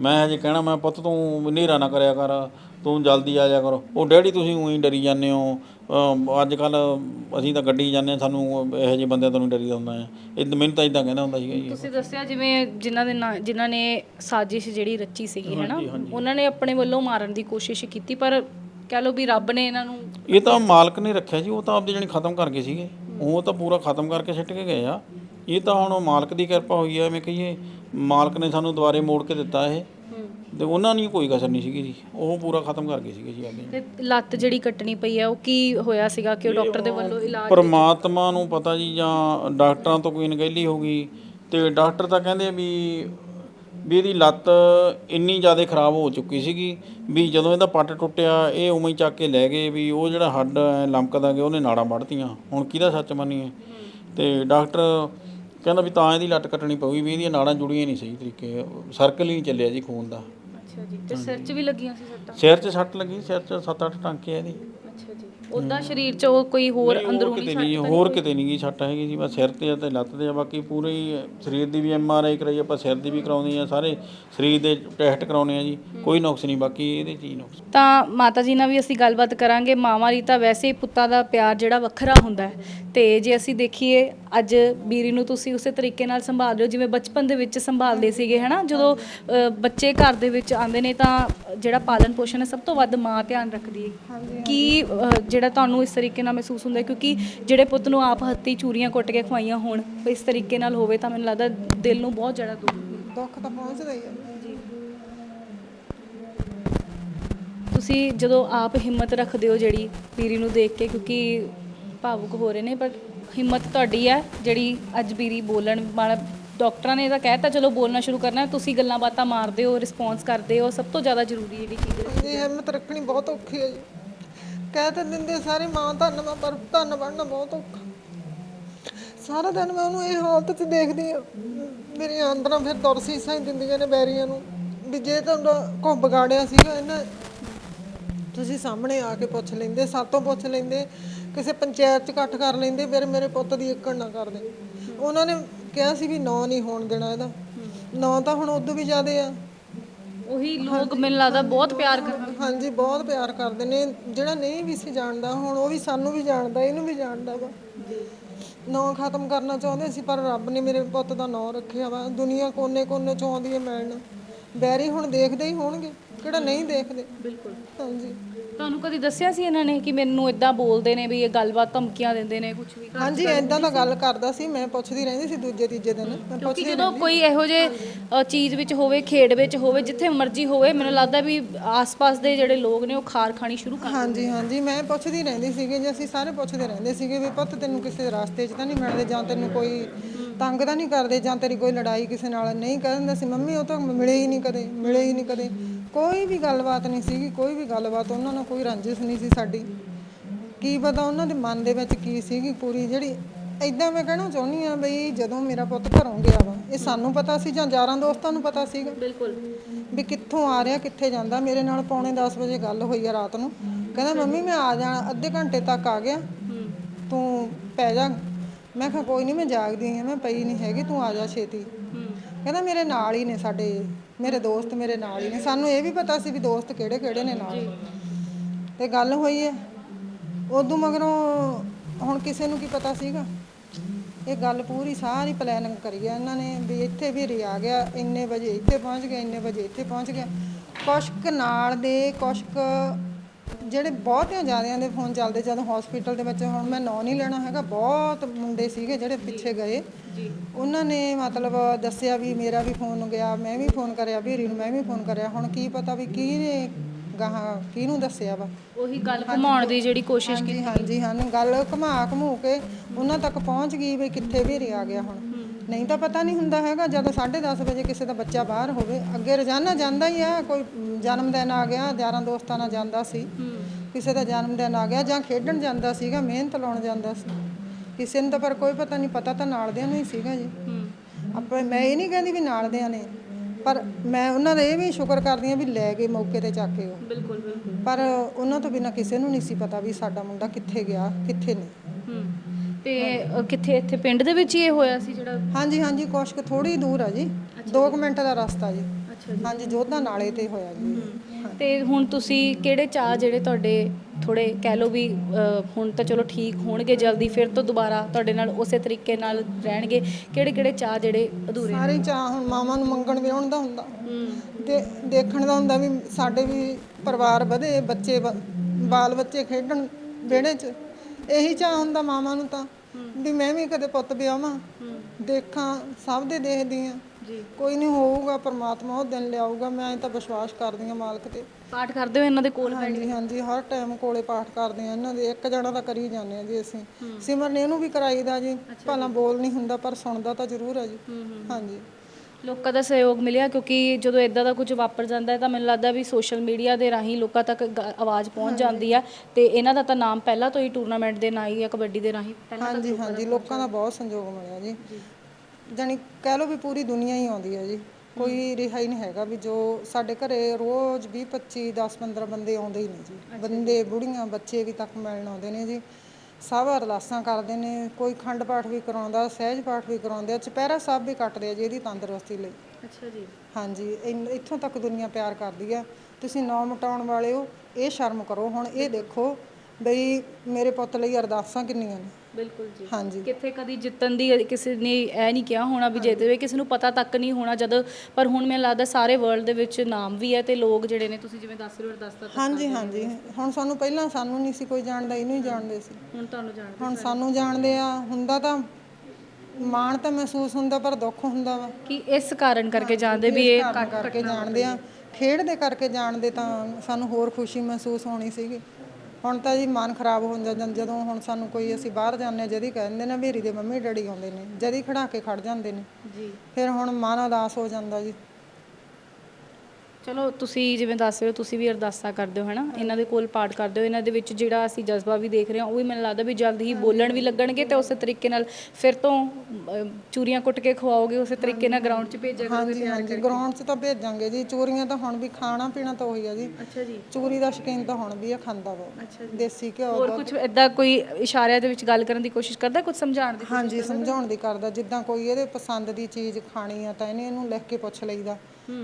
Speaker 2: ਮੈਂ ਹਜੇ ਕਹਿਣਾ ਮੈਂ ਪੁੱਤ ਤੂੰ ਹਨੇਰਾ ਨਾ ਕਰਿਆ ਕਰ। ਤੂੰ ਜਲਦੀ ਆ ਜਾ ਕਰੋ। ਉਹ ਡੈਡੀ ਤੁਸੀਂ ਉਹੀ ਡਰੀ ਜਾਂਦੇ ਹੋ। ਅੱਜ ਕੱਲ ਅਸੀਂ ਤਾਂ ਗੱਡੀ ਜਾਂਦੇ ਸਾਨੂੰ ਇਹੋ ਜਿਹੇ ਬੰਦਿਆਂ ਤੋਂ ਨਹੀਂ ਡਰੀਦਾ ਹੁੰਦਾ ਹੈ। ਇਹ ਮੈਨੂੰ ਤਾਂ ਇਦਾਂ ਕਹਿੰਦਾ ਹੁੰਦਾ ਸੀਗਾ ਜੀ।
Speaker 1: ਤੁਸੀਂ ਦੱਸਿਆ ਜਿਵੇਂ ਜਿਨ੍ਹਾਂ ਦੇ ਨਾਂ ਜਿਨ੍ਹਾਂ ਨੇ ਸਾਜ਼ਿਸ਼ ਜਿਹੜੀ ਰਚੀ ਸੀਗੀ ਹੈਨਾ ਉਹਨਾਂ ਨੇ ਆਪਣੇ ਵੱਲੋਂ ਮਾਰਨ ਦੀ ਕੋਸ਼ਿਸ਼ ਕੀਤੀ ਪਰ ਕਹਿ ਲਓ ਵੀ ਰੱਬ ਨੇ ਇਹਨਾਂ ਨੂੰ
Speaker 2: ਇਹ ਤਾਂ ਮਾਲਕ ਨੇ ਰੱਖਿਆ ਜੀ ਉਹ ਤਾਂ ਆਪਦੀ ਜਣੀ ਖਤਮ ਕਰ ਗਏ ਸੀਗੇ। ਉਹ ਤਾਂ ਪੂਰਾ ਖਤਮ ਕਰਕੇ ਸਿੱਟ ਕੇ ਗਏ ਆ। ਇਹ ਤਾਂ ਹੁਣ ਮਾਲਕ ਦੀ ਕਿਰਪਾ ਹੋਈ ਆ ਐਵੇਂ ਕਹੀਏ। ਮਾਲਕ ਨੇ ਸਾਨੂੰ ਦੁਬਾਰੇ ਮੋੜ ਕੇ ਦਿੱਤਾ ਇਹ। ਤੇ ਉਹਨਾਂ ਨੇ ਕੋਈ ਕਸਰ ਨਹੀਂ ਸੀਗੀ ਜੀ। ਉਹ ਪੂਰਾ ਖਤਮ ਕਰ ਗਏ ਸੀਗੇ ਜੀ ਆਪਦੀ
Speaker 1: ਤੇ ਲੱਤ ਜਿਹੜੀ ਕੱਟਣੀ ਪਈ ਹੈ ਉਹ ਕੀ ਹੋਇਆ ਸੀਗਾ ਕਿ ਉਹ ਡਾਕਟਰ ਦੇ ਵੱਲੋਂ ਇਲਾਜ
Speaker 2: ਪਰਮਾਤਮਾ ਨੂੰ ਪਤਾ ਜੀ ਜਾਂ ਡਾਕਟਰਾਂ ਤੋਂ ਕੋਈ ਅਣਗਹਿਲੀ ਹੋ ਗਈ ਤੇ ਡਾਕਟਰ ਤਾਂ ਕਹਿੰਦੇ ਵੀ ਵੀ ਇਹਦੀ ਲੱਤ ਇੰਨੀ ਜ਼ਿਆਦਾ ਖਰਾਬ ਹੋ ਚੁੱਕੀ ਸੀਗੀ ਵੀ ਜਦੋਂ ਇਹਦਾ ਪੱਟ ਟੁੱਟਿਆ ਇਹ ਉਵੇਂ ਹੀ ਚੱਕ ਕੇ ਲੈ ਗਏ ਵੀ ਉਹ ਜਿਹੜਾ ਹੱਡ ਐ ਲਮਕਦਾ ਗਿਆ ਉਹਨੇ ਨਾੜਾਂ ਵੱਢਤੀਆਂ। ਹੁਣ ਕਿਹਦਾ ਸੱਚ ਮੰਨੀਏ? ਤੇ ਡਾਕਟਰ ਕਹਿੰਦਾ ਵੀ ਤਾਂ ਇਹਦੀ ਲੱਤ ਕੱਟਣੀ ਪਊਗੀ ਵੀ ਇਹਦੀਆਂ ਨਾੜਾਂ ਜੁੜੀਆਂ ਨਹੀਂ ਸਹੀ ਤਰੀਕੇ ਸਰਕਲ ਹੀ ਨਹੀਂ ਚੱਲਿਆ ਜੀ ਖੂਨ ਦਾ।
Speaker 1: ਅੱਛਾ ਜੀ। ਤੇ ਸਿਰ 'ਚ ਵੀ ਲੱਗੀਆਂ ਸੀ ਸੱਟਾਂ?
Speaker 2: ਸਿਰ 'ਚ ਸੱਟ ਲੱਗੀ ਸਿਰ 'ਚ 7-8 ਟਾਂਕੇ ਆ ਇਹਦੇ।
Speaker 1: ਉਦਾਂ ਸਰੀਰ 'ਚ ਉਹ ਕੋਈ ਹੋਰ ਅੰਦਰੂਨੀ
Speaker 2: ਕਿਤੇ ਨਹੀਂ ਹੋਰ ਕਿਤੇ ਨਹੀਂ ਗੀ ਸੱਟ ਹੈਗੀ ਜੀ ਬਸ ਸਿਰ ਤੇ ਆ ਤੇ ਲੱਤ ਤੇ ਆ ਬਾਕੀ ਪੂਰੇ ਹੀ ਸਰੀਰ ਦੀ ਵੀ ਐਮ ਆਰ ਆਈ ਕਰਾਈ ਆਪਾਂ ਸਿਰ ਦੀ ਵੀ ਕਰਾਉਂਦੇ ਆ ਸਾਰੇ ਸਰੀਰ ਦੇ ਟੈਸਟ ਕਰਾਉਣੇ ਆ ਜੀ ਕੋਈ ਨੁਕਸ ਨਹੀਂ ਬਾਕੀ ਇਹਦੇ ਚ ਹੀ ਨੁਕਸ।
Speaker 1: ਤਾਂ ਮਾਤਾ ਜੀ ਨਾਲ ਵੀ ਅਸੀਂ ਗੱਲਬਾਤ ਕਰਾਂਗੇ ਮਾਵਾਂ ਲਈ ਤਾਂ ਵੈਸੇ ਹੀ ਪੁੱਤਾਂ ਦਾ ਪਿਆਰ ਜਿਹੜਾ ਵੱਖਰਾ ਹੁੰਦਾ ਹੈ। ਤੇ ਜੇ ਅਸੀਂ ਦੇਖੀਏ ਅੱਜ ਬੀਰੀ ਨੂੰ ਤੁਸੀਂ ਉਸੇ ਤਰੀਕੇ ਨਾਲ ਸੰਭਾਲ ਰਹੇ ਹੋ ਜਿਵੇਂ ਬਚਪਨ ਦੇ ਵਿੱਚ ਸੰਭਾਲਦੇ ਸੀਗੇ ਹਨਾ? ਜਦੋਂ ਅ, ਬੱਚੇ ਘਰ ਦੇ ਵਿੱਚ ਆਉਂਦੇ ਨੇ ਤਾਂ ਜਿਹੜਾ ਪਾਲਣ ਪੋਸ਼ਣ ਹੈ ਸਭ ਤੋਂ ਵੱਧ ਮਾਂ ਧਿਆਨ ਰੱਖਦੀ ਹੈ। ਕੀ ਅ, ਜਿਹੜਾ ਤੁਹਾਨੂੰ ਇਸ ਤਰੀਕੇ ਨਾਲ ਮਹਿਸੂਸ ਹੁੰਦਾ? ਕਿਉਂਕਿ ਜਿਹੜੇ ਪੁੱਤ ਨੂੰ ਆਪ ਹੱਥੀ ਚੂਰੀਆਂ ਕੁੱਟ ਕੇ ਖਵਾਈਆਂ ਹੋਣ ਇਸ ਤਰੀਕੇ ਨਾਲ ਹੋਵੇ ਤਾਂ ਮੈਨੂੰ ਲੱਗਦਾ ਦਿਲ ਨੂੰ ਬਹੁਤ ਜ਼ਿਆਦਾ ਦੁੱਖ
Speaker 3: ਦੁੱਖ ਤਾਂ ਪਹੁੰਚਦਾ ਹੀ ਹੈ।
Speaker 1: ਤੁਸੀਂ ਜਦੋਂ ਆਪ ਹਿੰਮਤ ਰੱਖਦੇ ਹੋ ਜਿਹੜੀ ਬੀਰੀ ਨੂੰ ਦੇਖ ਕੇ ਕਿਉਂਕਿ ਭਾਵੁਕ ਹੋ ਰਹੇ ਨੇ ਪਰ ਹਿੰਮਤ ਤੁਹਾਡੀ ਹੈ ਜਿਹੜੀ ਅੱਜ ਬੀਰੀ ਬੋਲਣ ਵਾਲਾ ਡਾਕਟਰਾਂ ਨੇ ਤਾਂ ਕਹਿਤਾ ਚਲੋ ਬੋਲਣਾ ਸ਼ੁਰੂ ਕਰਨਾ ਤੁਸੀਂ ਗੱਲਾਂ ਬਾਤਾਂ ਮਾਰਦੇ ਹੋ ਰਿਸਪੌਂਸ ਕਰਦੇ ਹੋ ਸਭ ਤੋਂ ਜ਼ਿਆਦਾ ਜ਼ਰੂਰੀ ਜਿਹੜੀ ਚੀਜ਼ ਹੈ।
Speaker 3: ਹਿੰਮਤ ਰੱਖਣੀ ਬਹੁਤ ਔਖੀ ਹੈ ਜੀ। ਕਹਿ ਤਾਂ ਦਿੰਦੇ ਸਾਰੇ ਮਾਂ ਧੰਨਵਾਦ ਪਰ ਧੰਨ ਬਣਨਾ ਬਹੁਤ ਔਖਾ। ਸਾਰਾ ਦਿਨ ਮੈਂ ਉਹਨੂੰ ਇਹ ਹਾਲਤ 'ਚ ਦੇਖਦੀ ਆ ਮੇਰੇ ਅੰਦਰੋਂ ਫਿਰ ਦੁਰ ਹੀ ਦਿੰਦੀਆਂ ਨੇ ਬੈਰੀਆਂ ਨੂੰ। ਵੀ ਜੇ ਤੁਹਾਡਾ ਕੋ ਵਿਗਾੜਿਆ ਸੀਗਾ ਇਹਨਾਂ, ਤੁਸੀਂ ਸਾਹਮਣੇ ਆ ਕੇ ਪੁੱਛ ਲੈਂਦੇ, ਸਾਤੋਂ ਪੁੱਛ ਲੈਂਦੇ, ਕਿਸੇ ਪੰਚਾਇਤ 'ਚ ਇਕੱਠ ਕਰ ਲੈਂਦੇ, ਫਿਰ ਮੇਰੇ ਪੁੱਤ ਦੀ ਇੱਕੜ ਨਾ ਕਰਦੇ। ਉਹਨਾਂ ਨੇ ਕਿਹਾ ਸੀ ਵੀ ਨਾਂ ਨਹੀਂ ਹੋਣ ਦੇਣਾ ਇਹਦਾ। ਨਾਂ ਤਾਂ ਹੁਣ ਉਦੋਂ ਵੀ ਜ਼ਿਆਦੇ ਆ।
Speaker 1: ਉਹੀ ਲੋਕ ਮੈਨੂੰ ਲੱਗਦਾ ਬਹੁਤ ਪਿਆਰ ਕਰਦੇ
Speaker 3: ਹਾਂਜੀ ਬਹੁਤ ਪਿਆਰ ਕਰਦੇ ਨੇ। ਜਿਹੜਾ ਨਹੀਂ ਵੀ ਸੀ ਜਾਣਦਾ ਹੁਣ ਉਹ ਵੀ ਸਾਨੂੰ ਵੀ ਜਾਣਦਾ ਇਹਨੂੰ ਵੀ ਜਾਣਦਾ ਵਾ। ਨਾਂ ਖਤਮ ਕਰਨਾ ਚਾਹੁੰਦੇ ਸੀ ਪਰ ਰੱਬ ਨੇ ਮੇਰੇ ਪੁੱਤ ਦਾ ਨਾਂ ਰੱਖਿਆ ਵਾ। ਦੁਨੀਆ ਕੋਨੇ ਕੋਨੇ ਚ ਆਉਂਦੀ ਹੈ ਮਿਲਣ ਬੈਰੀ ਹੁਣ ਦੇਖਦੇ ਹੀ ਹੋਣਗੇ ਕਿਹੜਾ ਨਹੀਂ ਦੇਖਦੇ।
Speaker 1: ਬਿਲਕੁਲ।
Speaker 3: ਹਾਂਜੀ।
Speaker 1: ਤੁਹਾਨੂੰ ਕਦੀ ਦੱਸਿਆ ਸੀ ਇਹਨਾਂ ਨੇ ਕਿ ਮੈਨੂੰ ਇਦਾਂ ਬੋਲਦੇ ਨੇ ਵੀ ਇਹ ਗੱਲਬਾਤ ਧਮਕੀਆਂ ਦਿੰਦੇ ਨੇ ਕੁਝ ਵੀ?
Speaker 3: ਹਾਂਜੀ ਐਦਾਂ ਤਾਂ ਗੱਲ ਕਰਦਾ ਸੀ ਮੈਂ ਪੁੱਛਦੀ ਰਹਿੰਦੀ ਸੀ ਦੂਜੇ ਤੀਜੇ ਦਿਨ। ਮੈਂ
Speaker 1: ਕਿਉਂਕਿ
Speaker 3: ਪੁੱਛਦੀ
Speaker 1: ਜਦੋਂ ਕੋਈ ਇਹੋ ਜੇ ਅ, ਚੀਜ਼ ਵਿੱਚ ਹੋਵੇ ਖੇਡ ਵਿੱਚ ਹੋਵੇ ਜਿੱਥੇ ਮਰਜ਼ੀ ਹੋਵੇ ਮੈਨੂੰ ਲੱਗਦਾ ਵੀ ਆਸ-ਪਾਸ ਦੇ ਜਿਹੜੇ ਲੋਕ ਨੇ ਉਹ ਖਾਰ ਖਾਣੀ ਸ਼ੁਰੂ ਕਰ
Speaker 3: ਹਾਂਜੀ ਹਾਂਜੀ ਮੈਂ ਪੁੱਛਦੀ ਰਹਿੰਦੀ ਸੀਗੀ ਜੇ ਅਸੀਂ ਸਾਰੇ ਪੁੱਛਦੇ ਰਹਿੰਦੇ ਸੀਗੇ ਵੀ ਪੁੱਤ ਤੈਨੂੰ ਕਿਸੇ ਰਸਤੇ 'ਚ ਤਾਂ ਨਹੀਂ ਮਿਲਦੇ ਜਾਂ ਤੈਨੂੰ ਕੋਈ ਤੰਗ ਤਾਂ ਨਹੀਂ ਕਰਦੇ ਜਾਂ ਤੇਰੀ ਕੋਈ ਲੜਾਈ ਕਿਸੇ ਨਾਲ ਨਹੀਂ ਕਹਿੰਦਾ ਸੀ। ਮੰਮੀ ਉਹ ਤਾਂ ਮਿਲੇ ਹੀ ਨਹੀਂ ਕਦੇ ਮਿਲੇ ਹੀ ਨਹੀਂ ਕਦੇ। ਕੋਈ ਵੀ ਗੱਲਬਾਤ ਨਹੀਂ ਸੀਗੀ ਕੋਈ ਵੀ ਗੱਲਬਾਤ ਉਹਨਾਂ ਨਾਲ ਕੋਈ ਰੰਜਿਸ਼ ਨਹੀਂ ਸੀ ਸਾਡੀ। ਕੀ ਪਤਾ ਉਹਨਾਂ ਦੇ ਮਨ ਦੇ ਵਿੱਚ ਕੀ ਸੀਗੀ ਪੂਰੀ ਜਿਹੜੀ ਐਦਾਂ ਮੈਂ ਕਹਿਣਾ ਚਾਹੁੰਦੀ ਆ ਬਈ ਜਦੋਂ ਮੇਰਾ ਪੁੱਤ ਘਰੋਂ ਗਿਆ ਵਾ ਇਹ ਸਾਨੂੰ ਪਤਾ ਸੀ ਜਾਂ ਯਾਰਾਂ ਦੋਸਤਾਂ ਨੂੰ ਪਤਾ ਸੀਗਾ?
Speaker 1: ਬਿਲਕੁਲ।
Speaker 3: ਵੀ ਕਿੱਥੋਂ ਆ ਰਿਹਾ ਕਿੱਥੇ ਜਾਂਦਾ? ਮੇਰੇ ਨਾਲ ਪੌਣੇ 10 ਵਜੇ ਗੱਲ ਹੋਈ ਆ ਰਾਤ ਨੂੰ। ਕਹਿੰਦਾ ਮੰਮੀ ਮੈਂ ਆ ਜਾਣਾ ਅੱਧੇ ਘੰਟੇ ਤੱਕ ਆ ਗਿਆ। ਤੂੰ ਪੈ ਜਾ। ਮੈਂ ਕਿਹਾ ਕੋਈ ਨਹੀਂ ਮੈਂ ਜਾਗਦੀ ਹਾਂ ਮੈਂ ਪਈ ਨਹੀਂ ਹੈਗੀ ਤੂੰ ਆ ਜਾ ਛੇਤੀ। ਕਹਿੰਦਾ ਮੇਰੇ ਨਾਲ ਹੀ ਨੇ ਸਾਡੇ ਮੇਰੇ ਦੋਸਤ ਮੇਰੇ ਨਾਲ ਹੀ ਨੇ। ਸਾਨੂੰ ਇਹ ਵੀ ਪਤਾ ਸੀ ਵੀ ਦੋਸਤ ਕਿਹੜੇ ਕਿਹੜੇ ਨੇ ਨਾਲ। ਤੇ ਗੱਲ ਹੋਈ ਹੈ। ਉਦੋਂ ਮਗਰੋਂ ਹੁਣ ਕਿਸੇ ਨੂੰ ਕੀ ਪਤਾ ਸੀਗਾ? ਇਹ ਗੱਲ ਪੂਰੀ ਸਾਰੀ ਪਲੈਨਿੰਗ ਕਰੀ ਆ ਇਹਨਾਂ ਨੇ ਵੀ ਇੱਥੇ ਵੀ ਰਿਆ ਗਿਆ। ਇੰਨੇ ਵਜੇ ਇੱਥੇ ਪਹੁੰਚ ਗਿਆ, ਇੰਨੇ ਵਜੇ ਇੱਥੇ ਪਹੁੰਚ ਗਿਆ। ਕੁਛ ਕੁ ਨਾਲ ਦੇ ਕੁਛ ਕੁ ਜਿਹੜੇ ਬਹੁਤਿਆਂ ਜ਼ਿਆਦਿਆਂ ਦੇ ਫੋਨ ਚੱਲਦੇ ਜਦੋਂ ਹਸਪੀਟਲ ਦੇ ਵਿੱਚ ਹੁਣ ਮੈਂ ਨਾਂ ਨਹੀਂ ਲੈਣਾ ਹੈਗਾ ਬਹੁਤ ਮੁੰਡੇ ਸੀਗੇ ਜਿਹੜੇ ਪਿੱਛੇ ਗਏ। ਉਹਨਾਂ ਨੇ ਮਤਲਬ ਦੱਸਿਆ ਵੀ ਮੇਰਾ ਵੀ ਫੋਨ ਗਿਆ ਮੈਂ ਵੀ ਫੋਨ ਕਰਿਆ ਵੀਰੀ ਨੂੰ ਮੈਂ ਵੀ ਫੋਨ ਕਰਿਆ। ਹੁਣ ਕੀ ਪਤਾ ਵੀ ਕਿਹਨੇ ਗਾਹਾਂ ਕਿਹਨੂੰ ਦੱਸਿਆ ਵਾ।
Speaker 1: ਉਹੀ ਗੱਲ ਘੁਮਾਉਣ ਦੀ ਜਿਹੜੀ ਕੋਸ਼ਿਸ਼
Speaker 3: ਹਾਂਜੀ ਹਾਂਜੀ ਹਾਂ ਗੱਲ ਘੁਮਾ ਘਮੂ ਕੇ ਉਹਨਾਂ ਤੱਕ ਪਹੁੰਚ ਗਈ ਵੀ ਕਿੱਥੇ ਵੀ ਆ ਗਿਆ ਹੁਣ। ਨਹੀਂ ਤਾਂ ਪਤਾ ਨਹੀਂ ਹੁੰਦਾ ਹੈਗਾ ਜਦੋਂ 10:30 ਵਜੇ ਕਿਸੇ ਦਾ ਬੱਚਾ ਬਾਹਰ ਹੋਵੇ। ਅੱਗੇ ਰੋਜ਼ਾਨਾ ਜਾਂਦਾ ਹੀ ਆ ਕੋਈ ਜਨਮ ਦਿਨ ਆ ਗਿਆ ਯਾਰਾਂ ਦੋਸਤਾਂ ਨਾਲ ਜਾਂਦਾ ਸੀ। ਕਿਸੇ ਦਾ ਜਨਮ ਦਿਨ ਆ ਗਿਆ ਜਾਂ ਖੇਡਣ ਜਾਂਦਾ ਸੀਗਾ ਮਿਹਨਤ ਲਾਉਣ ਜਾਂਦਾ ਸੀ। ਕਿਸੇ ਨੂੰ ਤਾਂ ਪਰ ਕੋਈ ਪਤਾ ਨਹੀਂ ਪਤਾ ਤਾਂ ਨਾਲ ਦਿਆਂ ਨੂੰ ਹੀ ਸੀਗਾ ਜੀ। ਆਪਾਂ ਮੈਂ ਇਹ ਨਹੀਂ ਕਹਿੰਦੀ ਵੀ ਨਾਲ ਦਿਆਂ ਨੇ ਪਰ ਮੈਂ ਉਹਨਾਂ ਦਾ ਇਹ ਵੀ ਸ਼ੁਕਰ ਕਰਦੀ ਆ ਵੀ ਲੈ ਗਏ ਮੌਕੇ ਤੇ ਚੱਕ ਕੇ ਉਹ।
Speaker 1: ਬਿਲਕੁਲ ਬਿਲਕੁਲ।
Speaker 3: ਪਰ ਉਹਨਾਂ ਤੋਂ ਬਿਨਾ ਕਿਸੇ ਨੂੰ ਨਹੀਂ ਸੀ ਪਤਾ ਵੀ ਸਾਡਾ ਮੁੰਡਾ ਕਿੱਥੇ ਗਿਆ ਕਿੱਥੇ ਨਹੀਂ।
Speaker 1: ਤੇ ਅ, ਕਿੱਥੇ ਇੱਥੇ ਪਿੰਡ ਦੇ ਵਿੱਚ ਹੀ ਇਹ ਹੋਇਆ ਸੀ ਜਿਹੜਾ?
Speaker 3: ਹਾਂਜੀ ਹਾਂਜੀ ਕੁਛ ਕੁ ਥੋੜੀ ਦੂਰ ਆ ਜੀ। 2 ਮਿੰਟ ਦਾ ਰਸਤਾ ਜੀ।
Speaker 1: ਅੱਛਾ
Speaker 3: ਹਾਂਜੀ ਜੋਧਾ ਨਾਲੇ ਤੇ ਹੋਇਆ ਜੀ।
Speaker 1: ਤੇ ਹੁਣ ਤੁਸੀਂ ਕਿਹੜੇ ਚਾਹ ਜਿਹੜੇ ਤੁਹਾਡੇ ਥੋੜੇ ਕਹਿ ਲਓ ਵੀ ਅ, ਹੁਣ ਤਾਂ ਚਲੋ ਠੀਕ ਹੋਣਗੇ ਜਲਦੀ ਫਿਰ ਤੋਂ ਦੁਬਾਰਾ ਤੁਹਾਡੇ ਨਾਲ ਉਸੇ ਤਰੀਕੇ ਨਾਲ ਰਹਿਣਗੇ। ਕਿਹੜੇ ਕਿਹੜੇ ਚਾਹ ਜਿਹੜੇ ਅਧੂਰੇ
Speaker 3: ਸਾਰੇ ਚਾਹ ਹੁਣ ਮਾਵਾਂ ਨੂੰ ਮੰਗਣ ਵਿਆਹਣ ਦਾ ਹੁੰਦਾ।
Speaker 1: ਹੂੰ।
Speaker 3: ਤੇ ਦੇਖਣ ਦਾ ਹੁੰਦਾ ਵੀ ਸਾਡੇ ਵੀ ਪਰਿਵਾਰ ਵਧੇ ਬੱਚੇ ਬ- ਬਾਲ ਬੱਚੇ ਖੇਡਣ ਵਿਹੜੇ 'ਚ। ਇਹੀ ਚਾਹ ਹੁੰਦਾ ਮਾਵਾਂ ਨੂੰ ਤਾਂ ਵੀ ਮੈਂ ਵੀ ਕਦੇ ਪੁੱਤ ਵਿਆਹਾਂ। ਦੇਖਾਂ ਸਭ ਦੇ ਦੇਖਦੀ ਆ।
Speaker 1: ਜੀ।
Speaker 3: ਕੋਈ ਨਹੀਂ ਹੋਊਗਾ ਪਰਮਾਤਮਾ ਉਹ ਦਿਨ ਲਿਆਊਗਾ ਮੈਂ ਤਾਂ ਵਿਸ਼ਵਾਸ ਕਰਦੀ ਹਾਂ ਮਾਲਕ ਤੇ।
Speaker 1: ਪਾਠ ਕਰਦੇ ਹੋ ਇਹਨਾਂ ਦੇ ਕੋਲ
Speaker 3: ਹਾਂਜੀ ਹਾਂਜੀ ਹਰ ਟਾਈਮ ਕੋਲੇ ਪਾਠ ਕਰਦੇ ਆ ਇਹਨਾਂ ਦੇ ਇੱਕ ਜਣਾ ਤਾਂ ਕਰੀ ਜਾਂਦੇ ਆ ਜੀ ਅਸੀਂ। ਸਿਮਰਨ ਇਹਨੂੰ ਵੀ ਕਰਾਈਦਾ ਜੀ ਭਲਾ ਬੋਲ ਨਹੀਂ ਹੁੰਦਾ ਪਰ ਸੁਣਦਾ ਤਾਂ ਜ਼ਰੂਰ ਆ ਜੀ। ਹਾਂਜੀ।
Speaker 1: ਲੋਕਾਂ ਦਾ ਸਹਿਯੋਗ ਮਿਲਿਆ ਕਿਉਂਕਿ ਜਦੋਂ ਇਦਾਂ ਦਾ ਕੁਝ ਵਾਪਰ ਜਾਂਦਾ ਹੈ ਤਾਂ ਮੈਨੂੰ ਲੱਗਦਾ ਵੀ ਸੋਸ਼ਲ ਮੀਡੀਆ ਦੇ ਰਾਹੀਂ ਲੋਕਾਂ ਤੱਕ ਗ- ਆਵਾਜ਼ ਪਹੁੰਚ ਜਾਂਦੀ ਆ ਤੇ ਇਹਨਾਂ ਦਾ ਤਾਂ ਨਾਮ ਪਹਿਲਾਂ ਤੋਂ ਹੀ ਟੂਰਨਾਮੈਂਟ ਦੇ ਨਾਂ ਹੀ ਜਾਂ ਕਬੱਡੀ ਦੇ ਰਾਹੀਂ ਪਹਿਲਾਂ
Speaker 3: ਹਾਂਜੀ ਹਾਂਜੀ। ਲੋਕਾਂ ਦਾ ਬਹੁਤ ਸੰਯੋਗ ਮਿਲਿਆ ਜੀ। ਜਾਣੀ ਕਹਿ ਲਓ ਵੀ ਪੂਰੀ ਦੁਨੀਆ ਹੀ ਆਉਂਦੀ ਹੈ ਜੀ। ਕੋਈ ਰਿਹਾ ਹੀ ਨਹੀਂ ਹੈਗਾ ਵੀ ਜੋ ਸਾਡੇ ਘਰੇ ਰੋਜ਼ 20 25 10 15 ਬੰਦੇ ਆਉਂਦੇ ਹੀ ਨੇ ਜੀ। ਬੰਦੇ ਬੁੜੀਆਂ ਬੱਚੇ ਵੀ ਤੱਕ ਮਿਲਣ ਆਉਂਦੇ ਨੇ ਜੀ। ਸਭ ਅਰਦਾਸਾਂ ਕਰਦੇ ਨੇ ਕੋਈ ਖੰਡ ਪਾਠ ਵੀ ਕਰਾਉਂਦਾ ਸਹਿਜ ਪਾਠ ਵੀ ਕਰਾਉਂਦੇ ਆ ਚੁਪਹਿਰਾ ਸਾਹਿਬ ਵੀ ਕੱਟਦੇ ਆ ਜੀ ਇਹਦੀ ਤੰਦਰੁਸਤੀ ਲਈ।
Speaker 1: ਅੱਛਾ ਜੀ।
Speaker 3: ਹਾਂਜੀ ਇਨ- ਇੱਥੋਂ ਤੱਕ ਦੁਨੀਆ ਪਿਆਰ ਕਰਦੀ ਆ। ਤੁਸੀਂ ਨੌ ਮਟਾਉਣ ਵਾਲੇ ਹੋ ਇਹ ਸ਼ਰਮ ਕਰੋ। ਹੁਣ ਇਹ ਦੇਖੋ ਬਈ ਮੇਰੇ ਪੁੱਤ ਲਈ ਅਰਦਾਸਾਂ ਕਿੰਨੀਆਂ ਨੇ।
Speaker 1: ਬਿਲਕੁਲ ਜੀ।
Speaker 3: ਹਾਂਜੀ।
Speaker 1: ਕਿੱਥੇ ਕਦੀ ਜਿੱਤਣ ਦੀ ਕਿਸੇ ਨੇ ਇਹ ਨਹੀਂ ਕਿਹਾ ਹੋਣਾ ਵੀ ਜਿੱਤਵੇ ਕਿਸੇ ਨੂੰ ਪਤਾ ਤੱਕ ਨਹੀਂ ਹੋਣਾ ਜਦ ਪਰ ਹੁਣ ਮੈਨੂੰ ਲੱਗਦਾ ਸਾਰੇ ਵਰਲਡ ਦੇ ਵਿੱਚ ਨਾਮ ਵੀ ਹੈ ਤੇ ਲੋਕ ਜਿਹੜੇ ਨੇ ਤੁਸੀਂ ਜਿਵੇਂ ਦੱਸ ਰਹੇ ਹੋ ਅਰਦਾਸ ਤਾਂ
Speaker 3: ਹਾਂਜੀ ਹਾਂਜੀ। ਹੁਣ ਸਾਨੂੰ ਪਹਿਲਾਂ ਸਾਨੂੰ ਨਹੀਂ ਸੀ ਕੋਈ ਜਾਣਦਾ ਇਹਨੂੰ ਹੀ ਜਾਣਦੇ ਸੀ।
Speaker 1: ਹੁਣ ਤੁਹਾਨੂੰ ਜਾਣ
Speaker 3: ਹੁਣ ਸਾਨੂੰ ਜਾਣਦੇ ਆ ਹੁੰਦਾ ਤਾਂ ਮਾਣ ਤਾਂ ਮਹਿਸੂਸ ਹੁੰਦਾ ਪਰ ਦੁੱਖ ਹੁੰਦਾ ਵਾ।
Speaker 1: ਕਿ ਇਸ ਕਾਰਨ ਕਰਕੇ ਜਾਣਦੇ ਵੀ ਇਹ
Speaker 3: ਕਰਕੇ ਜਾਣਦੇ ਆ। ਖੇਡ ਦੇ ਕਰਕੇ ਜਾਣਦੇ ਤਾਂ ਸਾਨੂੰ ਹੋਰ ਖੁਸ਼ੀ ਮਹਿਸੂਸ ਹੋਣੀ ਸੀਗੀ। ਹੁਣ ਤਾਂ ਜੀ ਮਨ ਖਰਾਬ ਹੋ ਜਾਂਦਾ ਜਦੋਂ ਹੁਣ ਸਾਨੂੰ ਕੋਈ ਅਸੀਂ ਬਾਹਰ ਜਾਂਦੇ ਜਦੀ ਕਹਿੰਦੇ ਨੇ ਮੇਰੀ ਦੇ ਮੰਮੀ ਡੈਡੀ ਆਉਂਦੇ ਨੇ ਜਦੀ ਖੜਾ ਕੇ ਖੜ ਜਾਂਦੇ ਨੇ।
Speaker 1: ਜੀ।
Speaker 3: ਫਿਰ ਹੁਣ ਮਨ ਉਦਾਸ ਹੋ ਜਾਂਦਾ ਜੀ।
Speaker 1: ਚਲੋ ਤੁਸੀਂ ਜਿਵੇਂ ਦੱਸ ਰਹੇ ਹੋ ਤੁਸੀਂ ਵੀ ਅਰਦਾਸਾਂ ਕਰਦੇ ਹੋ ਹੈਨਾ? ਇਹਨਾਂ ਦੇ ਕੋਲ ਪਾਠ ਕਰਦੇ ਹੋ ਇਹਨਾਂ ਦੇ ਵਿੱਚ ਜਿਹੜਾ ਅਸੀਂ ਜਜ਼ਬਾ ਵੀ ਦੇਖ ਰਹੇ ਹਾਂ ਉਹ ਵੀ ਮੈਨੂੰ ਲੱਗਦਾ ਵੀ ਜਲਦ ਹੀ ਬੋਲਣ ਵੀ ਲੱਗਣਗੇ ਤੇ ਉਸੇ ਤਰੀਕੇ ਨਾਲ ਫਿਰ ਤੋਂ ਚੂਰੀਆਂ ਕੁੱਟ ਕੇ ਖਵਾਓਗੇ ਉਸੇ ਤਰੀਕੇ ਨਾਲ ਗਰਾਊਂਡ 'ਚ ਭੇਜਿਆ ਕਰੋਗੇ
Speaker 3: ਹਾਂਜੀ ਹਾਂਜੀ ਗਰਾਊਂਡ 'ਚ ਤਾਂ ਭੇਜਾਂਗੇ ਜੀ। ਚੂਰੀਆਂ ਤਾਂ ਹੁਣ ਵੀ ਖਾਣਾ ਪੀਣਾ ਤਾਂ ਉਹੀ ਆ ਜੀ।
Speaker 1: ਅੱਛਾ ਜੀ।
Speaker 3: ਚੂਰੀ ਦਾ ਸ਼ੌਕੀਨ ਤਾਂ ਹੁਣ ਵੀ ਆ ਖਾਂਦਾ ਵਾ। ਦੇਸੀ ਘਿਓ
Speaker 1: ਹੋਰ ਕੁਝ ਇਦਾਂ ਕੋਈ ਇਸ਼ਾਰਿਆਂ ਦੇ ਵਿੱਚ ਗੱਲ ਕਰਨ ਦੀ ਕੋਸ਼ਿਸ਼ ਕਰਦਾ ਕੁਝ ਸਮਝਾਉਣ ਦੀ
Speaker 3: ਹਾਂਜੀ ਸਮਝਾਉਣ ਦੀ ਕਰਦਾ। ਜਿੱਦਾਂ ਕੋਈ ਇਹਦੇ ਪਸੰਦ ਦੀ ਚੀਜ਼ ਖਾਣੀ ਆ ਤਾਂ ਇਹਨੇ ਇਹਨੂੰ ਲਿਖ ਕੇ ਪੁੱਛ ਲਈਦਾ।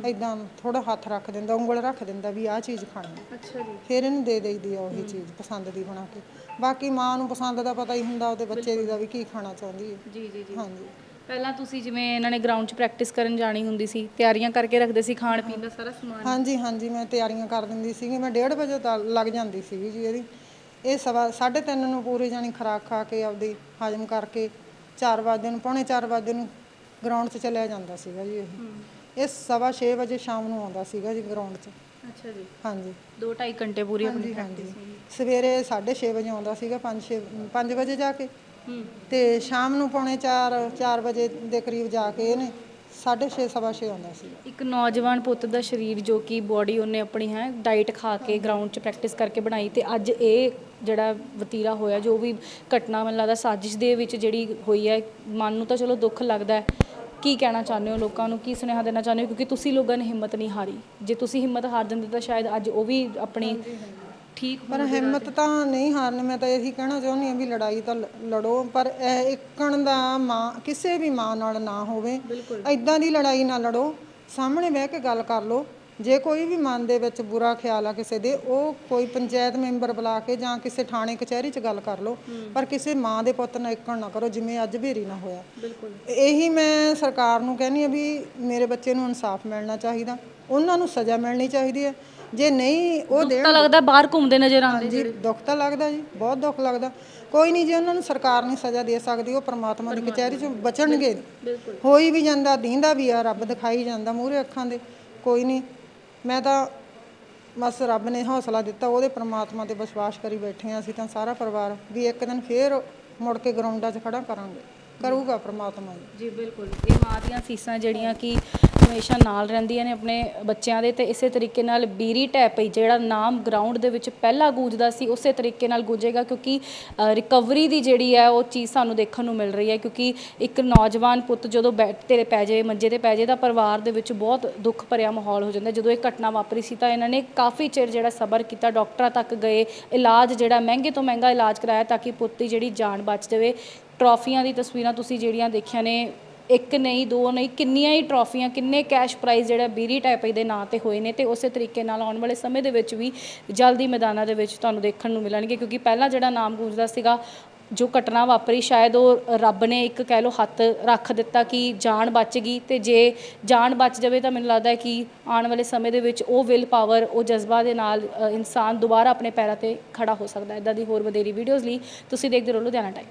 Speaker 3: ਇਦਾਂ ਥੋੜਾ ਹੱਥ ਰੱਖ ਦਿੰਦਾ ਉਂਗਲ ਰੱਖ ਦਿੰਦਾ ਵੀ ਆਹ ਚੀਜ਼ ਖਾਣੀ।
Speaker 1: ਅੱਛਾ ਜੀ।
Speaker 3: ਫਿਰ ਇਹਨੂੰ ਦੇ ਦੇਈਦੀ ਆ ਉਹੀ ਚੀਜ਼ ਪਸੰਦ ਦੀ ਬਣਾ ਕੇ। ਬਾਕੀ ਮਾਂ ਨੂੰ ਪਸੰਦ ਦਾ ਪਤਾ ਹੀ ਹੁੰਦਾ ਉਹਦੇ ਬੱਚੇ ਦੀ ਦਾ ਵੀ ਕੀ ਖਾਣਾ ਚਾਹੁੰਦੀ ਹੈ।
Speaker 1: ਜੀ ਜੀ ਜੀ।
Speaker 3: ਹਾਂਜੀ।
Speaker 1: ਪਹਿਲਾਂ ਤੁਸੀਂ ਜਿਵੇਂ ਇਹਨਾਂ ਨੇ ਗਰਾਊਂਡ 'ਚ ਪ੍ਰੈਕਟਿਸ ਕਰਨ ਜਾਣੀ ਹੁੰਦੀ ਸੀ ਤਿਆਰੀਆਂ ਕਰਕੇ ਰੱਖਦੇ ਸੀ ਖਾਣ ਪੀਣ ਦਾ ਸਾਰਾ ਸਮਾਨ?
Speaker 3: ਹਾਂਜੀ ਹਾਂਜੀ ਮੈਂ ਤਿਆਰੀਆਂ ਕਰ ਦਿੰਦੀ ਸੀਗੀ। ਮੈਂ 1:30 ਵਜੇ ਤਾਂ ਲੱਗ ਜਾਂਦੀ ਸੀਗੀ ਜੀ ਇਹਦੀ। ਇਹ ਸਵਾ 3:30 ਨੂੰ ਪੂਰੀ ਜਾਣੀ ਖਰਾਕ ਖਾ ਕੇ ਆਪਦੀ ਹਜਮ ਕਰਕੇ 4 ਵਜੇ ਨੂੰ ਪੌਣੇ 4 ਵਜੇ ਨੂੰ ਗਰਾਊਂਡ 'ਚ ਚਲਿਆ ਜਾਂਦਾ ਸੀਗਾ ਜੀ ਇਹ। ਇਹ ਸਵਾ 6 ਵਜੇ ਸ਼ਾਮ ਨੂੰ ਆਉਂਦਾ ਸੀਗਾ ਜੀ ਗਰਾਊਂਡ 'ਚ।
Speaker 1: ਅੱਛਾ ਜੀ।
Speaker 3: ਹਾਂਜੀ।
Speaker 1: 2.5 ਘੰਟੇ ਪੂਰੀ ਆਪਣੀ
Speaker 3: ਹਾਂਜੀ ਸਵੇਰੇ 6:30 ਵਜੇ ਆਉਂਦਾ ਸੀਗਾ 5 5 ਵਜੇ ਜਾ ਕੇ।
Speaker 1: ਹੂੰ।
Speaker 3: ਤੇ ਸ਼ਾਮ ਨੂੰ ਪੌਣੇ 4 4 ਵਜੇ ਦੇ ਕਰੀਬ ਜਾ ਕੇ ਇਹਨੇ 6:30 ਸਵਾ 6 ਆਉਂਦਾ ਸੀਗਾ।
Speaker 1: ਇੱਕ ਨੌਜਵਾਨ ਪੁੱਤ ਦਾ ਸਰੀਰ ਜੋ ਕਿ ਬੋਡੀ ਉਹਨੇ ਆਪਣੀ ਹੈ ਡਾਈਟ ਖਾ ਕੇ ਗਰਾਊਂਡ 'ਚ ਪ੍ਰੈਕਟਿਸ ਕਰਕੇ ਬਣਾਈ ਤੇ ਅੱਜ ਇਹ ਜਿਹੜਾ ਵਤੀਰਾ ਹੋਇਆ ਜੋ ਵੀ ਘਟਨਾ ਮੈਨੂੰ ਲੱਗਦਾ ਸਾਜ਼ਿਸ਼ ਦੇ ਵਿੱਚ ਜਿਹੜੀ ਹੋਈ ਹੈ ਮਨ ਨੂੰ ਤਾਂ ਚਲੋ ਦੁੱਖ ਲੱਗਦਾ ਹੈ ਕੀ ਕਹਿਣਾ ਚਾਹੁੰਦੇ ਹੋ ਲੋਕਾਂ ਨੂੰ? ਕੀ ਸੁਨੇਹਾ ਦੇਣਾ ਚਾਹੁੰਦੇ ਹੋ? ਕਿਉਂਕਿ ਤੁਸੀਂ ਲੋਕਾਂ ਨੇ ਹਿੰਮਤ ਨਹੀਂ ਹਾਰੀ। ਜੇ ਤੁਸੀਂ ਹਿੰਮਤ ਹਾਰ ਜਾਂਦੇ ਤਾਂ ਸ਼ਾਇਦ ਅੱਜ ਉਹ ਵੀ ਆਪਣੀ ਠੀਕ
Speaker 3: ਪਰ ਹਿੰਮਤ ਤਾਂ ਨਹੀਂ ਹਾਰਨੀ ਮੈਂ ਤਾਂ ਇਹੀ ਕਹਿਣਾ ਚਾਹੁੰਦੀ ਹਾਂ ਵੀ ਲੜਾਈ ਤਾਂ ਲੜੋ ਪਰ ਇਹ ਇੱਕਣ ਦਾ ਮਾਂ ਕਿਸੇ ਵੀ ਮਾਂ ਨਾਲ ਨਾ ਹੋਵੇ। ਐਦਾਂ ਦੀ ਲੜਾਈ ਨਾ ਲੜੋ। ਸਾਹਮਣੇ ਬਹਿ ਕੇ ਗੱਲ ਕਰ ਲਓ। ਜੇ ਕੋਈ ਵੀ ਮਨ ਦੇ ਵਿੱਚ ਬੁਰਾ ਖਿਆਲ ਆ ਕਿਸੇ ਦੇ ਉਹ ਕੋਈ ਪੰਚਾਇਤ ਮੈਂਬਰ ਬੁਲਾ ਕੇ ਜਾਂ ਕਿਸੇ ਥਾਣੇ ਕਚਹਿਰੀ 'ਚ ਗੱਲ ਕਰ ਲਓ। ਪਰ ਕਿਸੇ ਮਾਂ ਦੇ ਪੁੱਤ ਨਾਲ ਇੱਕਣ ਨਾ ਕਰੋ ਜਿਵੇਂ ਅੱਜ ਭੇਰੀ ਨਾ ਹੋਇਆ।
Speaker 1: ਬਿਲਕੁਲ।
Speaker 3: ਇਹੀ ਮੈਂ ਸਰਕਾਰ ਨੂੰ ਕਹਿੰਦੀ ਆ ਵੀ ਮੇਰੇ ਬੱਚੇ ਨੂੰ ਇਨਸਾਫ ਮਿਲਣਾ ਚਾਹੀਦਾ। ਉਹਨਾਂ ਨੂੰ ਸਜ਼ਾ ਮਿਲਣੀ ਚਾਹੀਦੀ ਹੈ ਜੇ ਨਹੀਂ ਉਹ ਦੇ
Speaker 1: ਤਾਂ ਲੱਗਦਾ ਬਾਹਰ ਘੁੰਮਦੇ ਨਜ਼ਰ ਆਉਂਦੇ
Speaker 3: ਹਾਂਜੀ ਦੁੱਖ ਤਾਂ ਲੱਗਦਾ ਜੀ ਬਹੁਤ ਦੁੱਖ ਲੱਗਦਾ। ਕੋਈ ਨਹੀਂ ਜੇ ਉਹਨਾਂ ਨੂੰ ਸਰਕਾਰ ਨਹੀਂ ਸਜ਼ਾ ਦੇ ਸਕਦੀ ਉਹ ਪ੍ਰਮਾਤਮਾ ਦੀ ਕਚਹਿਰੀ ਚੋਂ ਬਚਣਗੇ।
Speaker 1: ਬਿਲਕੁਲ।
Speaker 3: ਹੋਈ ਵੀ ਜਾਂਦਾ ਦੀਂਦਾ ਵੀ ਆ ਰੱਬ ਦਿਖਾਈ ਜਾਂਦਾ ਮੂਹਰੇ ਅੱਖਾਂ ਦੇ। ਕੋਈ ਨਹੀਂ ਮੈਂ ਤਾਂ ਬਸ ਰੱਬ ਨੇ ਹੌਸਲਾ ਦਿੱਤਾ, ਉਹਦੇ ਪ੍ਰਮਾਤਮਾ ਤੇ ਵਿਸ਼ਵਾਸ ਕਰੀ ਬੈਠੇ ਹਾਂ ਅਸੀਂ ਤਾਂ ਸਾਰਾ ਪਰਿਵਾਰ ਵੀ ਇੱਕ ਦਿਨ ਫੇਰ ਮੁੜ ਕੇ ਗਰਾਊਂਡਾਂ 'ਚ ਖੜਾ ਕਰਾਂਗੇ, ਕਰੂਗਾ ਪ੍ਰਮਾਤਮਾ ਜੀ।
Speaker 1: ਜੀ, ਬਿਲਕੁਲ। ਇਹ ਮਾਂ ਦੀਆਂ ਫੀਸਾਂ ਜਿਹੜੀਆਂ ਕਿ ਹਮੇਸ਼ਾ ਨਾਲ ਰਹਿੰਦੀਆਂ ਨੇ ਆਪਣੇ ਬੱਚਿਆਂ ਦੇ ਤੇ ਇਸੇ ਤਰੀਕੇ ਨਾਲ ਬੀਰੀ ਟੈਪਈ ਜਿਹੜਾ ਨਾਮ ਗਰਾਊਂਡ ਦੇ ਵਿੱਚ ਪਹਿਲਾਂ ਗੂੰਜਦਾ ਸੀ, ਉਸੇ ਤਰੀਕੇ ਨਾਲ ਗੂੰਜੇਗਾ ਕਿਉਂਕਿ ਰਿਕਵਰੀ ਦੀ ਜਿਹੜੀ ਹੈ ਉਹ ਚੀਜ਼ ਸਾਨੂੰ ਦੇਖਣ ਨੂੰ ਮਿਲ ਰਹੀ ਹੈ ਕਿਉਂਕਿ ਇੱਕ ਨੌਜਵਾਨ ਪੁੱਤ ਜਦੋਂ ਬੈਠ ਤੇਰੇ ਪੈ ਜਾਏ, ਮੰਜੇ ਤੇ ਪੈ ਜਾਏ ਤਾਂ ਪਰਿਵਾਰ ਦੇ ਵਿੱਚ ਬਹੁਤ ਦੁੱਖ ਭਰਿਆ ਮਾਹੌਲ ਹੋ ਜਾਂਦਾ। ਜਦੋਂ ਇਹ ਘਟਨਾ ਵਾਪਰੀ ਸੀ ਤਾਂ ਇਹਨਾਂ ਨੇ ਕਾਫੀ ਚਿਰ ਜਿਹੜਾ ਸਬਰ ਕੀਤਾ, ਡਾਕਟਰਾਂ ਤੱਕ ਗਏ, ਇਲਾਜ ਜਿਹੜਾ ਮਹਿੰਗੇ ਤੋਂ ਮਹਿੰਗਾ ਇਲਾਜ ਕਰਾਇਆ ਤਾਂ ਕਿ ਪੁੱਤ ਦੀ ਜਿਹੜੀ ਜਾਨ ਬਚ ਜਾਵੇ। ਟਰੋਫੀਆਂ ਦੀ ਤਸਵੀਰਾਂ ਤੁਸੀਂ ਜਿਹੜੀਆਂ ਦੇਖੀਆਂ ਨੇ ਇੱਕ ਨਹੀਂ, ਦੋ ਨਹੀਂ, ਕਿੰਨੀਆਂ ਹੀ ਟਰੋਫੀਆਂ ਕਿੰਨੇ ਕੈਸ਼ ਪ੍ਰਾਈਜ਼ ਜਿਹੜਾ ਬੀਰੀ ਟਾਈਪ ਦੇ ਨਾਂ ਤੇ ਹੋਏ ਨੇ ਤੇ ਉਸੇ ਤਰੀਕੇ ਨਾਲ ਆਉਣ ਵਾਲੇ ਸਮੇਂ ਦੇ ਵਿੱਚ ਵੀ ਜਲਦੀ ਮੈਦਾਨਾਂ ਦੇ ਵਿੱਚ ਤੁਹਾਨੂੰ ਦੇਖਣ ਨੂੰ ਮਿਲਣਗੇ ਕਿਉਂਕਿ ਪਹਿਲਾਂ ਜਿਹੜਾ ਨਾਮ ਗੂੰਜਦਾ ਸੀਗਾ, ਜੋ ਘਟਨਾ ਵਾਪਰੀ, ਸ਼ਾਇਦ ਉਹ ਰੱਬ ਨੇ ਇੱਕ ਕਹਿ ਲਓ ਹੱਥ ਰੱਖ ਦਿੱਤਾ ਕਿ ਜਾਨ ਬਚ ਗਈ ਤੇ ਜੇ ਜਾਨ ਬਚ ਜਾਵੇ ਤਾਂ ਮੈਨੂੰ ਲੱਗਦਾ ਹੈ ਕਿ ਆਉਣ ਵਾਲੇ ਸਮੇਂ ਦੇ ਵਿੱਚ ਉਹ ਵਿਲ ਪਾਵਰ ਉਹ ਜਜ਼ਬਾ ਦੇ ਨਾਲ ਇਨਸਾਨ ਦੁਬਾਰਾ ਆਪਣੇ ਪੈਰਾਂ ਤੇ ਖੜਾ ਹੋ ਸਕਦਾ ਹੈ। ਇਦਾਂ ਦੀ ਹੋਰ ਵਧੇਰੀ ਵੀਡੀਓਜ਼ ਲਈ ਤੁਸੀਂ ਦੇਖਦੇ ਰਹੋ ਲੁਧਿਆਣਾ ਟਾਈਮ